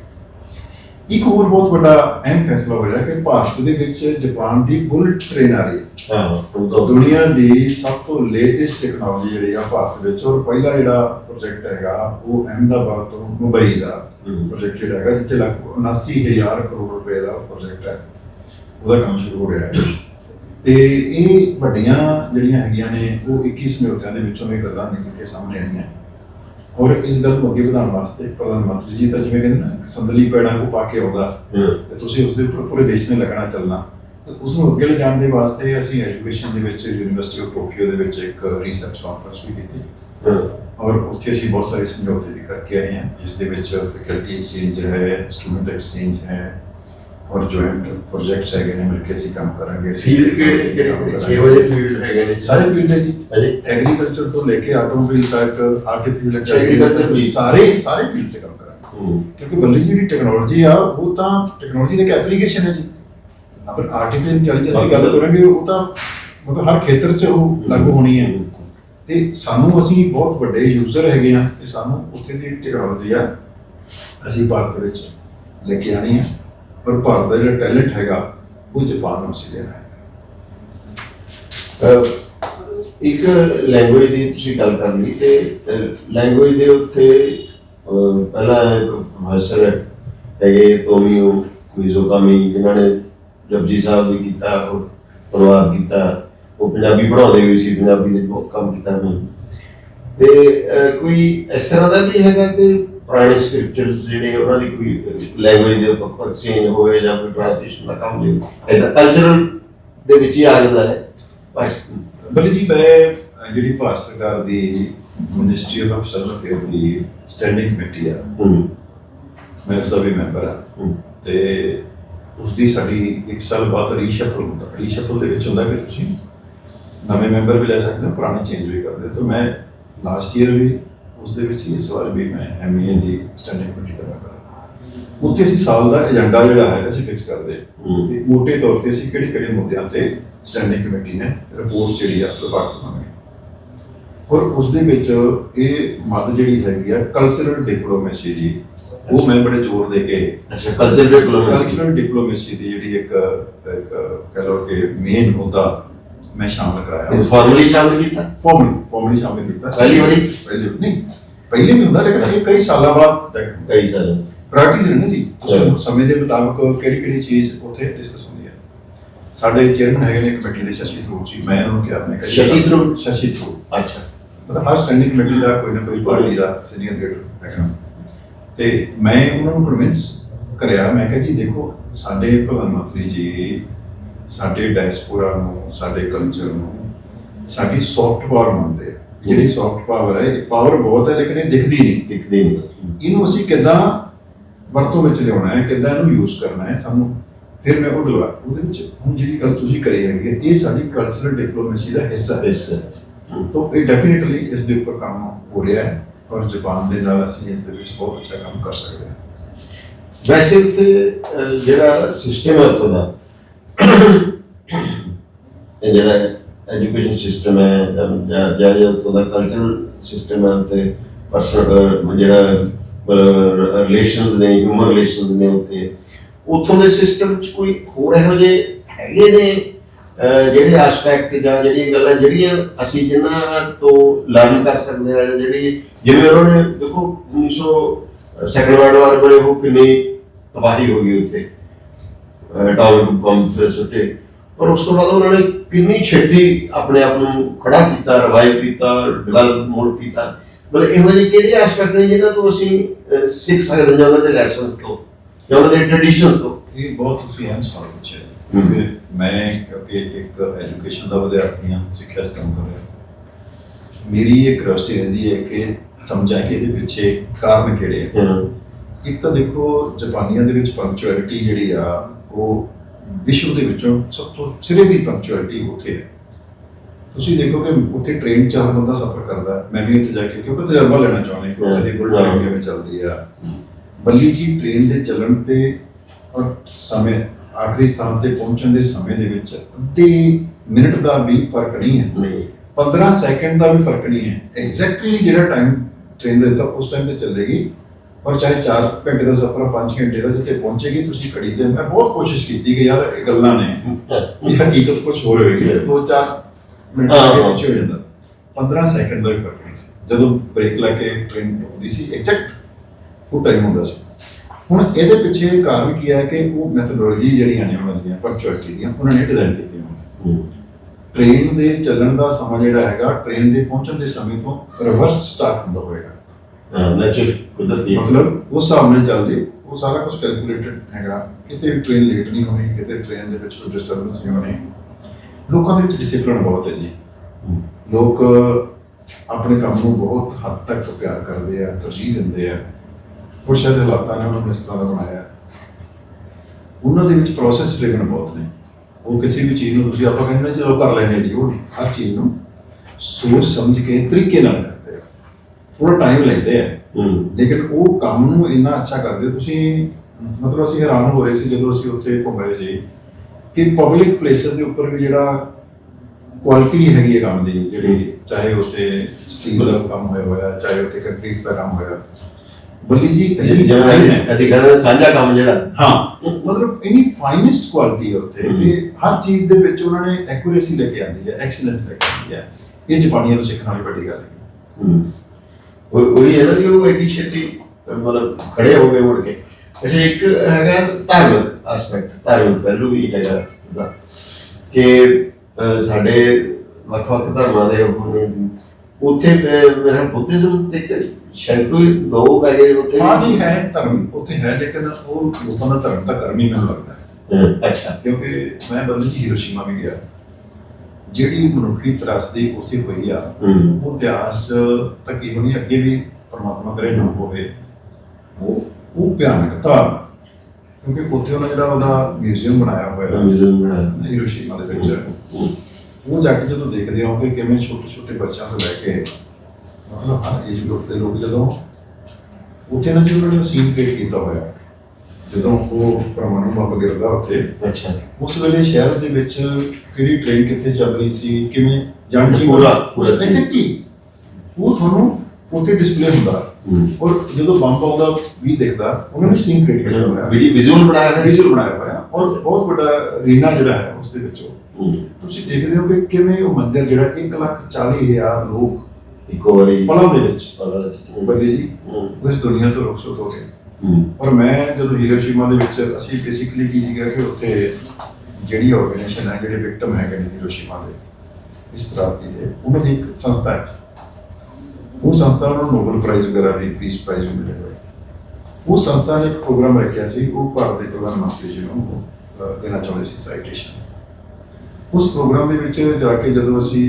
ਇੱਕ ਹੋਰ ਬਹੁਤ ਵੱਡਾ ਅਹਿਮ ਫੈਸਲਾ ਹੋਇਆ ਕਿ ਭਾਰਤ ਦੇ ਵਿੱਚ ਜਾਪਾਨ ਦੀ ਬੁਲਟ ਟ੍ਰੇਨ ਆ ਰਹੀ ਹੈ। ਹਾਂ ਦੁਨੀਆ ਦੀ ਸਭ ਤੋਂ ਲੇਟੈਸਟ ਟੈਕਨੋਲੋਜੀ ਜਿਹੜੀ ਆ ਭਾਰਤ ਵਿੱਚ ਔਰ ਪਹਿਲਾ ਜਿਹੜਾ ਪ੍ਰੋਜੈਕਟ ਹੈਗਾ ਉਹ ਅਹਿਮਦਾਬਾਦ ਤੋਂ ਮੁੰਬਈ ਦਾ। ਪ੍ਰੋਜੈਕਟ ਜਿਹੜਾ ਹੈਗਾ ਜਿੱਥੇ ਲਗਭਗ 79000 ਕਰੋੜ ਰੁਪਏ ਦਾ ਪ੍ਰੋਜੈਕਟ ਹੈ। ਉਹਦਾ ਕੰਮ ਸ਼ੁਰੂ ਹੋ ਰਿਹਾ ਹੈ। ਤੇ ਇਹ ਵੱਡੀਆਂ ਜਿਹੜੀਆਂ ਹੈਗੀਆਂ ਨੇ ਉਹ 21 ਸਮਝੌਤਿਆਂ ਦੇ ਵਿੱਚੋਂ ਇਹ ਗੱਲਾਂ ਨਿਕਲ ਕੇ ਸਾਹਮਣੇ ਆਈਆਂ। ਔਰ ਇਸ ਗੱਲ ਨੂੰ ਅੱਗੇ ਵਧਾਉਣ ਵਾਸਤੇ ਪ੍ਰਧਾਨ ਮੰਤਰੀ ਜੀ ਤਾਂ ਜਿਵੇਂ ਕਹਿੰਦੇ ਨਾ ਸੰਦਲੀ ਪੈੜਾਂ ਨੂੰ ਪਾ ਕੇ ਆਉਂਦਾ। ਤੇ ਤੁਸੀਂ ਉਸ ਦੇ ਉੱਪਰ ਪੂਰੇ ਦੇਸ਼ ਨੇ ਲੱਗਣਾ ਚੱਲਣਾ ਤੇ ਉਸ ਨੂੰ ਅੱਗੇ ਲਿਜਾਣ ਦੇ ਵਾਸਤੇ ਅਸੀਂ ਐਜੂਕੇਸ਼ਨ ਦੇ ਵਿੱਚ ਯੂਨੀਵਰਸਿਟੀ ਆਫ ਟੋਕੀਓ ਦੇ ਵਿੱਚ ਇੱਕ ਰਿਸਰਚ ਕਾਨਫਰੰਸ ਵੀ ਕੀਤੀ। ਔਰ ਉੱਥੇ ਅਸੀਂ ਬਹੁਤ ਸਾਰੇ ਸਮਝੌਤੇ ਵੀ ਕਰਕੇ ਆਏ ਹਾਂ ਜਿਸ ਦੇ ਵਿੱਚ ਫੈਕਲਟੀ ਐਕਸਚੇਂਜ ਹੈ ਸਟੂਡੈਂਟ ਐਕਸਚੇਂਜ ਹੈ ਔਰ ਜੁਆਇੰਟ ਪ੍ਰੋਜੈਕਟਸ ਹੈਗੇ ਨੇ ਮਿਲ ਕੇ ਅਸੀਂ ਕੰਮ ਕਰਾਂਗੇ ਫੀਲਡ ਕਿਹੜੇ ਕਿਹੜੇ। ਛੇ ਵਜੇ ਫੀਲਡ ਹੈਗੇ ਨੇ? ਸਾਰੇ ਫੀਲਡ ਹੈ ਜੀ। ਹਾਂਜੀ। ਐਗਰੀਕਲਚਰ ਤੋਂ ਲੈ ਕੇ ਆਟੋਮੋਬਾਈਲ ਤੱਕ ਆਰਟੀਫੀਸ਼ੀਅਲ ਵੀ। ਸਾਰੇ ਸਾਰੇ ਫੀਲਡ ਤੇ ਕੰਮ ਕਰਾਂਗੇ। ਕਿਉਂਕਿ ਬੱਲੀ ਜਿਹੜੀ ਟੈਕਨੋਲੋਜੀ ਆ ਉਹ ਤਾਂ ਟੈਕਨੋਲੋਜੀ ਦੀ ਇੱਕ ਐਪਲੀਕੇਸ਼ਨ ਹੈ ਜੀ। ਅਗਰ ਆਰਟੀਫੀਸ਼ੀਅਲ ਇੰਟੈਲੀਜੈਂਸ ਦੀ ਗੱਲ ਕਰਾਂਗੇ ਉਹ ਤਾਂ ਮਤਲਬ ਹਰ ਖੇਤਰ 'ਚ ਉਹ ਲਾਗੂ ਹੋਣੀ ਹੈ। ਤੇ ਸਾਨੂੰ ਅਸੀਂ ਬਹੁਤ ਵੱਡੇ ਯੂਜ਼ਰ ਹੈਗੇ ਆ ਤੇ ਸਾਨੂੰ ਉੱਥੇ ਦੀ ਟੈਕਨੋਲੋਜੀ ਆ ਅਸੀਂ ਭਾਰਤ ਵਿੱਚ ਲੈ ਕੇ ਆਣੀ ਹੈ ਪਰ ਭਾਰਤ ਦਾ ਜਿਹੜਾ ਟੈਲੈਂਟ ਹੈਗਾ ਉਹ ਜਾਪਾਨ ਨੂੰ ਅਸੀਂ ਦੇਣਾ ਹੈ। ਇੱਕ ਲੈਂਗੁਏਜ ਦੀ ਤੁਸੀਂ ਗੱਲ ਕਰ ਲਈ ਤੇ ਲੈਂਗੁਏਜ ਦੇ ਉੱਤੇ ਅਹ, ਪਹਿਲਾਂ ਇੱਕ ਪ੍ਰੋਫੈਸਰ ਹੈਗੇ ਤੋਮੀਓ ਮਿਜ਼ੋਕਾਮੀ ਜਿਨ੍ਹਾਂ ਨੇ ਜਪਜੀ ਸਾਹਿਬ ਵੀ ਕੀਤਾ ਉਹ ਅਨੁਵਾਦ ਕੀਤਾ ਉਹ ਪੰਜਾਬੀ ਪੜ੍ਹਾਉਂਦੇ ਵੀ ਸੀ ਪੰਜਾਬੀ ਦੇ ਬਹੁਤ ਕੰਮ ਕੀਤਾ ਉਹਨਾਂ। ਤੇ ਕੋਈ ਇਸ ਤਰ੍ਹਾਂ ਦਾ ਵੀ ਹੈਗਾ ਕਿ ਪੁਰਾਣੇ ਸਕ੍ਰਿਪਚਰਸ ਜਿਹੜੇ ਉਹਨਾਂ ਦੀ ਕੋਈ ਲੈਂਗੁਏਜ ਦੇ ਉੱਪਰ ਚੇਂਜ ਹੋਵੇ ਜਾਂ ਕੋਈ ਟ੍ਰਾਂਸਲੇਸ਼ਨ ਦਾ ਕੰਮ ਹੋਵੇ ਇਹਦਾ ਕਲਚਰਲ ਦੇ ਵਿੱਚ ਹੀ ਆ ਜਾਂਦਾ ਹੈ। ਬਸ ਬਲੀ ਜੀ ਮੈਂ ਜਿਹੜੀ ਭਾਰਤ ਸਰਕਾਰ ਦੀ ਮਿਨਿਸਟਰੀ ਆਫ ਐਕਸਟਰਨਲ ਅਫੇਅਰ ਦੀ ਸਟੈਂਡਿੰਗ ਕਮੇਟੀ ਆ ਮੈਂ ਉਸ ਦਾ ਵੀ ਮੈਂਬਰ ਆ। ਤੇ ਉਸ ਦੀ ਸਾਡੀ ਇੱਕ ਸਾਲ ਬਾਅਦ ਰੀਸ਼ਫਲ ਹੁੰਦਾ। ਰੀਸ਼ਫਲ ਦੇ ਵਿੱਚ ਹੁੰਦਾ ਕਿ ਤੁਸੀਂ ਨਵੇਂ ਮੈਂਬਰ ਵੀ ਲੈ ਸਕਦੇ ਹੋ ਪੁਰਾਣੇ ਚੇਂਜ ਵੀ ਕਰਦੇ ਹੋ। ਤਾਂ ਮੈਂ ਲਾਸਟ ਈਅਰ ਵੀ ਉਸ ਦੇ ਵਿੱਚ ਇਸ ਵਾਰ ਵੀ ਮੈਂ ਐਮਏ ਦੀ ਸਟੈਂਡਿੰਗ ਕਮੇਟੀ ਹਾਂ। ਉੱਥੇ ਅਸੀਂ ਸਾਲ ਦਾ ਏਜੰਡਾ ਜਿਹੜਾ ਹੈ ਅਸੀਂ ਫਿਕਸ ਕਰਦੇ ਹਾਂ। ਤੇ ਮੋٹے ਤੌਰ ਤੇ ਅਸੀਂ ਕਿਹੜੇ ਕਿਹੜੇ ਮੁੱਦਿਆਂ ਤੇ ਸਟੈਂਡਿੰਗ ਕਮੇਟੀ ਨੇ ਰਿਪੋਰਟਸ ਜਿਹੜੀ ਆ ਪ੍ਰਭਾਵਿਤ ਕਰਾਂਗੇ। ਔਰ ਉਸ ਦੇ ਵਿੱਚ ਇਹ ਮੱਦ ਜਿਹੜੀ ਹੈਗੀ ਆ ਕਲਚਰਲ ਡਿਪਲੋਮੇਸੀ ਦੀ ਉਹ ਮੈਂ ਬੜੇ ਜ਼ੋਰ ਦੇ ਕੇ ਅੱਛਾ ਡਿਪਲੋਮੇਸੀ ਕਲਚਰਲ ਡਿਪਲੋਮੇਸੀ ਦੀ ਜਿਹੜੀ ਇੱਕ ਇੱਕ ਕਹ ਲਓ ਕਿ ਮੇਨ ਮੁੱਦਾ ਮੈਂ ਸ਼ਾਮਲ ਕਰਾਇਆ। ਇਨਫਾਰਮਲੀ ਸ਼ਾਮਲ ਕੀਤਾ? ਫਾਰਮਲ ਫਾਰਮਲੀ ਸ਼ਾਮਲ ਕੀਤਾ। ਪਹਿਲੀ ਵਾਰੀ? ਪਹਿਲੀ ਨਹੀਂ ਪਹਿਲੇ ਵੀ ਹੁੰਦਾ ਲੇਕਿਨ ਇਹ ਕਈ ਸਾਲਾਂ ਬਾਅਦ ਕਈ ਸਾਰੇ ਪ੍ਰਾਇੋਰਟੀਜ਼ ਨੇ ਜੀ। ਸਮੇਂ ਦੇ ਮੁਤਾਬਕ ਕਿਹੜੀ ਕਿਹੜੀ ਚੀਜ਼ ਉੱਥੇ ਡਿਸਕਸ ਹੁੰਦੀ ਹੈ? ਸਾਡੇ ਚੇਅਰਮੈਨ ਹੈਗੇ ਨੇ ਕਮੇਟੀ ਦੇ ਸ਼ਸ਼ੀ ਥਰੂਰ ਜੀ। ਮੈਂ ਉਹਨੂੰ ਕਿਹਾ ਮੈਂ ਕਿਹਾ ਸ਼ਸ਼ੀ ਥਰੂਰ? ਸ਼ਸ਼ੀ ਥਰੂਰ। ਅੱਛਾ। ਮਤਲਬ ਹਰ ਸਟੈਂਡਿੰਗ ਕਮੇਟੀ ਦਾ ਕੋਈ ਨਾ ਕੋਈ ਪਾਰਟੀ ਦਾ ਸੀਨੀਅਰ ਲੀਡਰ ਹੈਗਾ। ਤੇ ਮੈਂ ਉਹਨਾਂ ਨੂੰ ਕਨਵਿੰਸ ਕਰਿਆ। ਮੈਂ ਕਿਹਾ ਜੀ ਦੇਖੋ ਸਾਡੇ ਪ੍ਰਧਾਨ ਮੰਤਰੀ ਜੀ ਸਾਡੇ ਡਾਇਸਪੋਰਾ ਨੂੰ ਸਾਡੇ ਕਲਚਰ ਨੂੰ ਸਾਡੀ ਸੌਫਟ ਪਾਵਰ ਮੰਨਦੇ ਆ। ਜਿਹੜੀ ਸੌਫਟ ਪਾਵਰ ਹੈ ਪਾਵਰ ਬਹੁਤ ਹੈ ਲੇਕਿਨ ਇਹ ਦਿਖਦੀ ਨਹੀਂ। ਦਿਖਦੇ ਨਹੀਂ। ਇਹਨੂੰ ਅਸੀਂ ਕਿੱਦਾਂ ਵਰਤੋਂ ਵਿੱਚ ਲਿਆਉਣਾ ਹੈ ਕਿੱਦਾਂ ਇਹਨੂੰ ਯੂਜ਼ ਕਰਨਾ ਹੈ ਸਾਨੂੰ ਫਿਰ ਮੈਂ ਉਹ ਡਲਵਾ ਉਹਦੇ ਵਿੱਚ ਹੁਣ ਜਿਹੜੀ ਗੱਲ ਤੁਸੀਂ ਕਰੀ ਹੈਗੀ ਹੈ, ਇਹ ਸਾਡੀ ਕਲਚਰਲ ਡਿਪਲੋਮੇਸੀ ਦਾ ਹਿੱਸਾ ਹੈ। ਤਾਂ ਇਹ ਡੈਫੀਨਿਟਲੀ ਇਸ ਦੇ ਉੱਪਰ ਕੰਮ ਹੋ ਰਿਹਾ ਹੈ ਔਰ ਜਾਪਾਨ ਦੇ ਨਾਲ ਅਸੀਂ ਇਸ ਦੇ ਵਿੱਚ ਬਹੁਤ ਅੱਛਾ ਕੰਮ ਕਰ ਸਕਦੇ ਹਾਂ। ਵੈਸੇ ਜਿਹੜਾ ਸਿਸਟਮ ਹੈ ਉੱਥੋਂ ਦਾ ਇਹ ਜਿਹੜਾ ਐਜੂਕੇਸ਼ਨ ਸਿਸਟਮ ਹੈ ਜਾਂ- ਜਾਂ ਜਾਂ ਜਿਹੜਾ ਉੱਥੋਂ ਦਾ ਕਲਚਰਲ ਸਿਸਟਮ ਹੈ ਤੇ ਪਰਸਨਲ ਜਿਹੜਾ ਰਿਲੇਸ਼ਨਸ ਨੇ ਹਿਊਮਨ ਰਿਲੇਸ਼ਨਸ ਨੇ ਉੱਤੇ ਉੱਥੋਂ ਦੇ ਸਿਸਟਮ 'ਚ ਕੋਈ ਹੋਰ ਇਹੋ ਜਿਹੇ ਹੈਗੇ ਨੇ ਜਿਹੜੇ ਐਸਪੈਕਟ ਜਾਂ ਜਿਹੜੀਆਂ ਗੱਲਾਂ ਜਿਹੜੀਆਂ ਅਸੀਂ ਜਿਨ੍ਹਾਂ ਤੋਂ ਲਰਨ ਕਰ ਸਕਦੇ ਹਾਂ, ਜਾਂ ਜਿਹੜੀ ਜਿਵੇਂ ਉਹਨਾਂ ਨੇ, ਦੇਖੋ 1900 ਸੈਕੰਡ ਵਰਲਡ ਵਾਰ ਵੇਲੇ ਉਹ ਕਿੰਨੀ ਤਬਾਹੀ ਹੋ ਗਈ ਉੱਥੇ। ਅਟੋਮਿਕ ਬੰਬ ਫਿਰ ਸੁੱਟੇ। ਪਰ ਉਸ ਤੋਂ ਬਾਅਦ ਉਹਨਾਂ ਨੇ ਕਿੰਨੀ ਛੇਤੀ ਆਪਣੇ ਆਪ ਨੂੰ ਖੜਾ ਕੀਤਾ ਰਿਵਾਈਵ ਕੀਤਾ ਡਿਵੈਲਪ ਮੋਡ ਕੀਤਾ। ਮਤਲਬ ਇਹੋ ਜਿਹੇ ਕਿਹੜੇ ਐਸਪੈਕਟ ਨੇ ਜਿਹਨਾਂ ਤੋਂ ਅਸੀਂ ਸਿੱਖ ਸਕਦੇ ਹਾਂ ਉਹਨਾਂ ਦੇ ਲੈਸਨਸ ਤੋਂ ਜਾਂ ਉਹਨਾਂ ਦੇ ਟ੍ਰੈਡੀਸ਼ਨਸ ਤੋਂ? ਇਹ ਬਹੁਤ ਤੁਸੀਂ ਅਹਿਮ ਸਵਾਲ ਪੁੱਛਿਆ। ਮੈਂ ਕਿਉਂਕਿ ਇੱਕ ਐਜੂਕੇਸ਼ਨ ਦਾ ਵਿਦਿਆਰਥੀ ਹਾਂ ਸਿੱਖਿਆ 'ਚ ਕੰਮ ਕਰ ਰਿਹਾ। ਮੇਰੀ ਇਹ ਕਿਉਰਿਓਸਿਟੀ ਰਹਿੰਦੀ ਹੈ ਕਿ ਸਮਝਾਂ ਕਿ ਇਹਦੇ ਪਿੱਛੇ ਕਾਰਨ ਕਿਹੜੇ ਆ? ਇੱਕ ਤਾਂ ਦੇਖੋ ਜਾਪਾਨੀਆਂ ਦੇ ਵਿੱਚ ਪੰਕਚੁਅਲਿਟੀ ਜਿਹੜੀ ਆ ਉਹ ਵਿਸ਼ਵ ਦੇ ਵਿੱਚੋਂ ਸਭ ਤੋਂ ਸਿਰੇ ਦੀ ਪੰਕਚੁਅਲਿਟੀ ਉੱਥੇ ਹੈ ਤੁਸੀਂ ਦੇਖੋ ਕਿ ਉੱਥੇ ਟ੍ਰੇਨ ਚਾਰ ਬੰਦਾ ਸਫ਼ਰ ਕਰਦਾ। ਮੈਂ ਵੀ ਉੱਥੇ ਜਾ ਕੇ ਕਿਉਂਕਿ ਤਜਰਬਾ ਲੈਣਾ ਚਾਹੁੰਦਾ ਕਿ ਉੱਥੇ ਦੀ ਹਾਂ। ਕਿਵੇਂ ਚੱਲਦੀ ਆ ਬੱਲੀ ਜੀ ਟ੍ਰੇਨ ਦੇ ਚੱਲਣ ਤੇ ਔਰ ਸਮੇਂ ਆਖਰੀ ਸਥਾਨ ਤੇ ਪਹੁੰਚਣ ਦੇ ਸਮੇਂ ਦੇ ਵਿੱਚ ਅੱਧੇ ਮਿੰਟ ਦਾ ਵੀ ਫ਼ਰਕ ਨਹੀਂ ਹੈ ਨਹੀਂ 15 ਸੈਕਿੰਡ ਦਾ ਵੀ ਫ਼ਰਕ ਨਹੀਂ ਹੈ ਐਗਜ਼ੈਕਟਲੀ ਜਿਹੜਾ ਟਾਈਮ ਟ੍ਰੇਨ ਦੇ ਦਿੱਤਾ ਉਸ ਟਾਈਮ ਤੇ ਚੱਲੇਗੀ ਔਰ ਚਾਹੇ 4 ਘੰਟੇ ਦਾ ਸਫ਼ਰ 5 ਘੰਟੇ ਦਾ ਜਿੱਥੇ ਪਹੁੰਚੇਗੀ ਤੁਸੀਂ ਘੜੀ ਦੇ ਮੈਂ ਬਹੁਤ ਕੋਸ਼ਿਸ਼ ਕੀਤੀ ਕਿ ਯਾਰ ਇਹ ਗੱਲਾਂ ਨੇ। ਇਹ ਹਕੀਕਤ ਕੁਝ ਹੋਰ ਹੋਏਗੀ। ਦੋ ਚਾਰ ਮਿੰਟ ਹਾਂ, ਅੱਗੇ ਹਾਂ। ਜਾਂਦਾ। 15 ਸੈਕਿੰਡ ਦਾ ਫ਼ਰਕ ਨਹੀਂ ਸੀ। ਜਦੋਂ ਬ੍ਰੇਕ ਲਾ ਕੇ ਟ੍ਰੇਨ ਹੁੰਦੀ ਸੀ ਐਗਜ਼ੈਕਟ ਉਹ ਟਾਈਮ ਹੁੰਦਾ ਸੀ। ਹੁਣ ਇਹਦੇ ਪਿੱਛੇ ਕਾਰਨ ਕੀ ਹੈ ਕਿ ਉਹ ਮੈਥਡੋਲੋਜੀ ਜਿਹੜੀਆਂ ਨੇ ਉਹਨਾਂ ਦੀਆਂ ਪੰਕਚੁਅਲਿਟੀ ਦੀਆਂ ਉਹਨਾਂ ਨੇ ਡਿਜ਼ਾਈਨ ਕੀਤੀਆਂ ਹੋਈਆਂ। ਹੂੰ, ਟ੍ਰੇਨ ਦੇ ਚੱਲਣ ਦਾ ਸਮਾਂ ਜਿਹੜਾ ਹੈਗਾ ਟ੍ਰੇਨ ਦੇ ਪਹੁੰਚਣ ਦੇ ਸਮੇਂ ਤੋਂ ਰਿਵਰਸ ਸਟਾਰਟ ਹੁੰਦਾ ਹੋਏਗਾ। ਨੈਚੁਰਲ ਕੁਦਰਤੀ ਮਤਲਬ ਉਸ ਨਾਲ ਚੱਲਦੀ ਉਹ ਸਾਰਾ ਕੁਝ ਕੈਲਕੂਲੇਟਡ ਹੈਗਾ। ਕਿਤੇ ਵੀ ਟ੍ਰੇਨ ਲੇਟ ਨਹੀਂ ਹੋਣੀ ਕਿਤੇ ਟ੍ਰੇਨ ਦੇ ਵਿੱਚ ਕੋਈ ਡਿਸਟਰਬੈਂਸ ਨਹੀਂ ਹੋਣੀ। ਲੋਕਾਂ ਦੇ ਵਿੱਚ ਡਿਸਪਲਿਨ ਬਹੁਤ ਹੈ ਜੀ। ਲੋਕ ਆਪਣੇ ਕੰਮ ਨੂੰ ਬਹੁਤ ਹੱਦ ਤੱਕ ਪਿਆਰ ਕਰਦੇ ਆ ਤਰਜੀਹ ਦਿੰਦੇ ਆ। ਉਹ ਸ਼ਾਇਦ ਹਾਲਾਤਾਂ ਨੇ ਉਹਨਾਂ ਨੂੰ ਇਸ ਤਰ੍ਹਾਂ ਦਾ ਬਣਾਇਆ। ਉਹਨਾਂ ਦੇ ਵਿੱਚ ਪ੍ਰੋਸੈਸ ਡਰਿਵਨ ਬਹੁਤ ਨੇ। ਉਹ ਕਿਸੇ ਵੀ ਚੀਜ਼ ਨੂੰ ਤੁਸੀਂ ਆਪਾਂ ਕਹਿੰਦੇ ਚਲੋ ਕਰ ਲੈਣੇ ਜੀ ਉਹ। ਹਰ ਚੀਜ਼ ਨੂੰ ਸੋਚ ਸਮਝ ਕੇ ਤਰੀਕੇ ਨਾਲ ਥੋੜਾ ਟਾਈਮ ਲੈਂਦੇ ਆ। ਹੂੰ। ਲੇਕਿਨ ਉਹ ਕੰਮ ਨੂੰ ਇੰਨਾ ਅੱਛਾ ਕਰਦੇ ਤੁਸੀਂ ਮਤਲਬ ਅਸੀਂ ਹੈਰਾਨ ਹੋ ਰਹੇ ਸੀ ਜਦੋਂ ਅਸੀਂ ਉੱਥੇ ਘੁੰਮ ਰਹੇ ਸੀ ਕਿ ਪਬਲਿਕ ਪਲੇਸਸ ਦੇ ਉੱਪਰ ਵੀ ਜਿਹੜਾ ਕੁਆਲਿਟੀ ਹੈਗੀ ਹੈ ਕੰਮ ਦੀ ਜਿਹੜੀ ਚਾਹੇ ਉੱਥੇ ਸਟੀਲ ਦਾ ਕੰਮ ਹੋਇਆ ਹੋਇਆ ਚਾਹੇ ਉੱਥੇ ਕੰਕਰੀਟ ਦਾ ਕੰਮ ਹੋਇਆ। ਬੱਲੀ ਜੀ। ਅਸੀਂ- ਕਹਿੰਦੇ ਸਾਂਝਾ ਕੰਮ ਜਿਹੜਾ। ਹਾਂ ਮਤਲਬ ਇਨੀ ਫਾਈਨੈਸਟ ਕੁਆਲਿਟੀ ਹੈ ਉੱਥੇ ਹਮ। ਕਿ ਹਰ ਚੀਜ਼ ਦੇ ਵਿੱਚ ਉਹਨਾਂ ਨੇ ਐਕੂਰੇਸੀ ਲੈ ਕੇ ਆਂਦੀ ਹੈ ਐਕਸਲੈਂਸ ਲੈ ਕੇ ਆਂਦੀ ਹੈ। ਇਹ ਜਾਪਾਨੀਆਂ ਤੋਂ ਸਿੱਖਣ ਵਾਲੀ ਵੱਡੀ ਗੱਲ ਹੈ। ਹੂੰ। ਉਹ ਉਹੀ ਹੈ ਨਾ ਕਿ ਉਹ ਐਡੀ ਛੇਤੀ ਮਤਲਬ ਖੜੇ ਹੋ ਗਏ ਮੁੜ ਕੇ। ਅੱਛਾ ਇੱਕ ਹੈਗਾ ਧਾਰਮਿਕ ਐਸਪੈਕਟ ਧਾਰਮਿਕ ਪਹਿਲੂ ਵੀ ਹੈਗਾ ਉਹਦਾ। ਕਿ ਸਾਡੇ ਵੱਖ ਵੱਖ ਧਰਮਾਂ ਦੇ ਨੇ। ਉੱਥੇ ਮੇਰਾ ਬੁੱਧਿਜ਼ਮ ਤੇ ਇੱਕ ਸ਼ੈਂਕੂ ਦੋ ਹੈਗੇ ਉੱਥੇ। ਹਾਂ ਨਹੀਂ ਹੈ ਧਰਮ ਉੱਥੇ ਹੈ ਲੇਕਿਨ ਉਹ ਲੋਕਾਂ ਦਾ ਧਰਮ ਤਾਂ ਕਰਮ ਹੀ ਮੈਨੂੰ ਲੱਗਦਾ ਹੈ। ਅੱਛਾ। ਕਿਉਂਕਿ ਮੈਂ ਬਦਲ ਜੀ ਹੀਰੋਸ਼ੀਮਾ ਵੀ ਗਿਆ। ਜਿਹੜੀ ਮਨੁੱਖੀ ਤਰਾਸਦੀ ਉੱਥੇ ਹੋਈ ਆ ਉਹ ਇਤਿਹਾਸ ਤਾਂ ਕੀ ਹੋਣੀ ਅੱਗੇ ਵੀ ਪਰਮਾਤਮਾ ਕਰੇ ਨਾ ਹੋਵੇ ਉਹ ਉਹ ਭਿਆਨਕਤਾ ਕਿਉਂਕਿ ਉੱਥੇ ਉਹਨਾਂ ਜਿਹੜਾ ਉਹਦਾ ਮਿਊਜ਼ੀਅਮ ਬਣਾਇਆ ਹੋਇਆ ਹੈ ਮਿਊਜ਼ੀਅਮ ਬਣਾਇਆ। ਹੀਰੋਸ਼ੀਮਾ ਦੇ ਵਿੱਚ। ਉਹ ਜਾ ਕੇ ਜਦੋਂ ਦੇਖਦੇ ਹੋ ਕਿ ਕਿਵੇਂ ਛੋਟੇ ਛੋਟੇ ਬੱਚਿਆਂ ਤੋਂ ਲੈ ਕੇ ਮਤਲਬ ਹਰ ਏਜ ਗਰੁੱਪ ਦੇ ਲੋਕ ਜਦੋਂ ਉੱਥੇ ਨਾ ਜਿਹੜਾ ਸੀਨ ਕ੍ਰੀਏਟ ਕੀਤਾ ਹੋਇਆ ਜਦੋਂ ਉਹ ਪਰਮਾਣੂ ਬੰਬ ਗਿਰਦਾ ਉੱਥੇ। ਅੱਛਾ। ਉਸ ਵੇਲੇ ਸ਼ਹਿਰ ਦੇ ਵਿੱਚ ਕਿਹੜੀ ਟ੍ਰੇਨ ਕਿੱਥੇ ਚੱਲ ਰਹੀ ਸੀ ਕਿਵੇਂ ਜਾਣ ਜੀ ਪੂਰਾ- ਐਗਜ਼ੈਕਟਲੀ ਉਹ ਤੁਹਾਨੂੰ ਉੱਥੇ ਡਿਸਪਲੇ ਹੁੰਦਾ। ਔਰ ਜਦੋਂ ਬੰਬ ਆਉਂਦਾ ਵੀ ਦਿਖਦਾ ਉਹਨਾਂ ਨੇ ਸੀਨ ਕ੍ਰੀਏਟ ਕੀਤਾ ਹੋਇਆ। ਵੀਡੀਓ ਵਿਜ਼ੂਅਲ ਬਣਾਇਆ ਹੈ ਵਿਜ਼ੂਅਲ ਬਣਾਇਆ ਹੋਇਆ। ਔਰ ਬਹੁਤ ਵੱਡਾ ਰੀਨਾ ਜਿਹੜਾ ਹੈ ਉਸ ਦੇ ਵਿੱਚੋਂ। ਤੁਸੀਂ ਦੇਖਦੇ ਹੋ ਕਿ ਕਿਵੇਂ ਉਹ ਮੰਦਿਰ ਜਿਹੜਾ 1 ਲੱਖ 40 ਹਜ਼ਾਰ ਲੋਕ ਇੱਕੋ ਵਾਰੀ ਪਲਾਂ ਦੇ ਵਿੱਚ ਹੂੰ, ਬੱਲੇ ਜੀ ਹੂੰ, ਉਹ ਇਸ ਦੁਨੀਆ ਤੋਂ ਰੁਖਸਤ ਹੋ ਗਏ। ਹੂੰ, ਮੈਂ ਜਦੋਂ ਹੀਰੋਸ਼ੀਮਾ ਦੇ ਵਿੱਚ ਅਸੀਂ ਬੇਸਿਕਲੀ ਕੀ ਸੀਗਾ ਕਿ ਉੱਥੇ ਜਿਹੜੀ ਆਰਗੇਨਾਈਜੇਸ਼ਨ ਹੈ ਜਿਹੜੇ ਵਿਕਟਮ ਹੈਗੇ ਨੇ ਹੀਰੋਸ਼ੀਮਾ ਦੇ ਇਸ ਤਰਾਸਦੀ ਦੇ ਉਹਨਾਂ ਦੀ ਇੱਕ ਸੰਸਥਾ ਹੈ। ਉਹ ਸੰਸਥਾ ਨੂੰ ਨੋਬਲ ਪ੍ਰਾਈਜ਼ ਵਗੈਰਾ ਵੀ ਪੀਸ ਪ੍ਰਾਈਜ਼ ਵੀ ਮਿਲੇ ਹੋਏ ਉਹ ਸੰਸਥਾ ਨੇ ਇੱਕ ਪ੍ਰੋਗਰਾਮ ਰੱਖਿਆ ਸੀ ਉਹ ਭਾਰਤ ਦੇ ਪ੍ਰਧਾਨ ਮੰਤਰੀ ਜੀ ਨੂੰ ਦੇਣਾ ਚਾਹੁੰਦੇ ਸੀ ਸਾਈਟੇਸ਼ਨ ਉਸ ਪ੍ਰੋਗਰਾਮ ਦੇ ਵਿੱਚ ਜਾ ਕੇ ਜਦੋਂ ਅਸੀਂ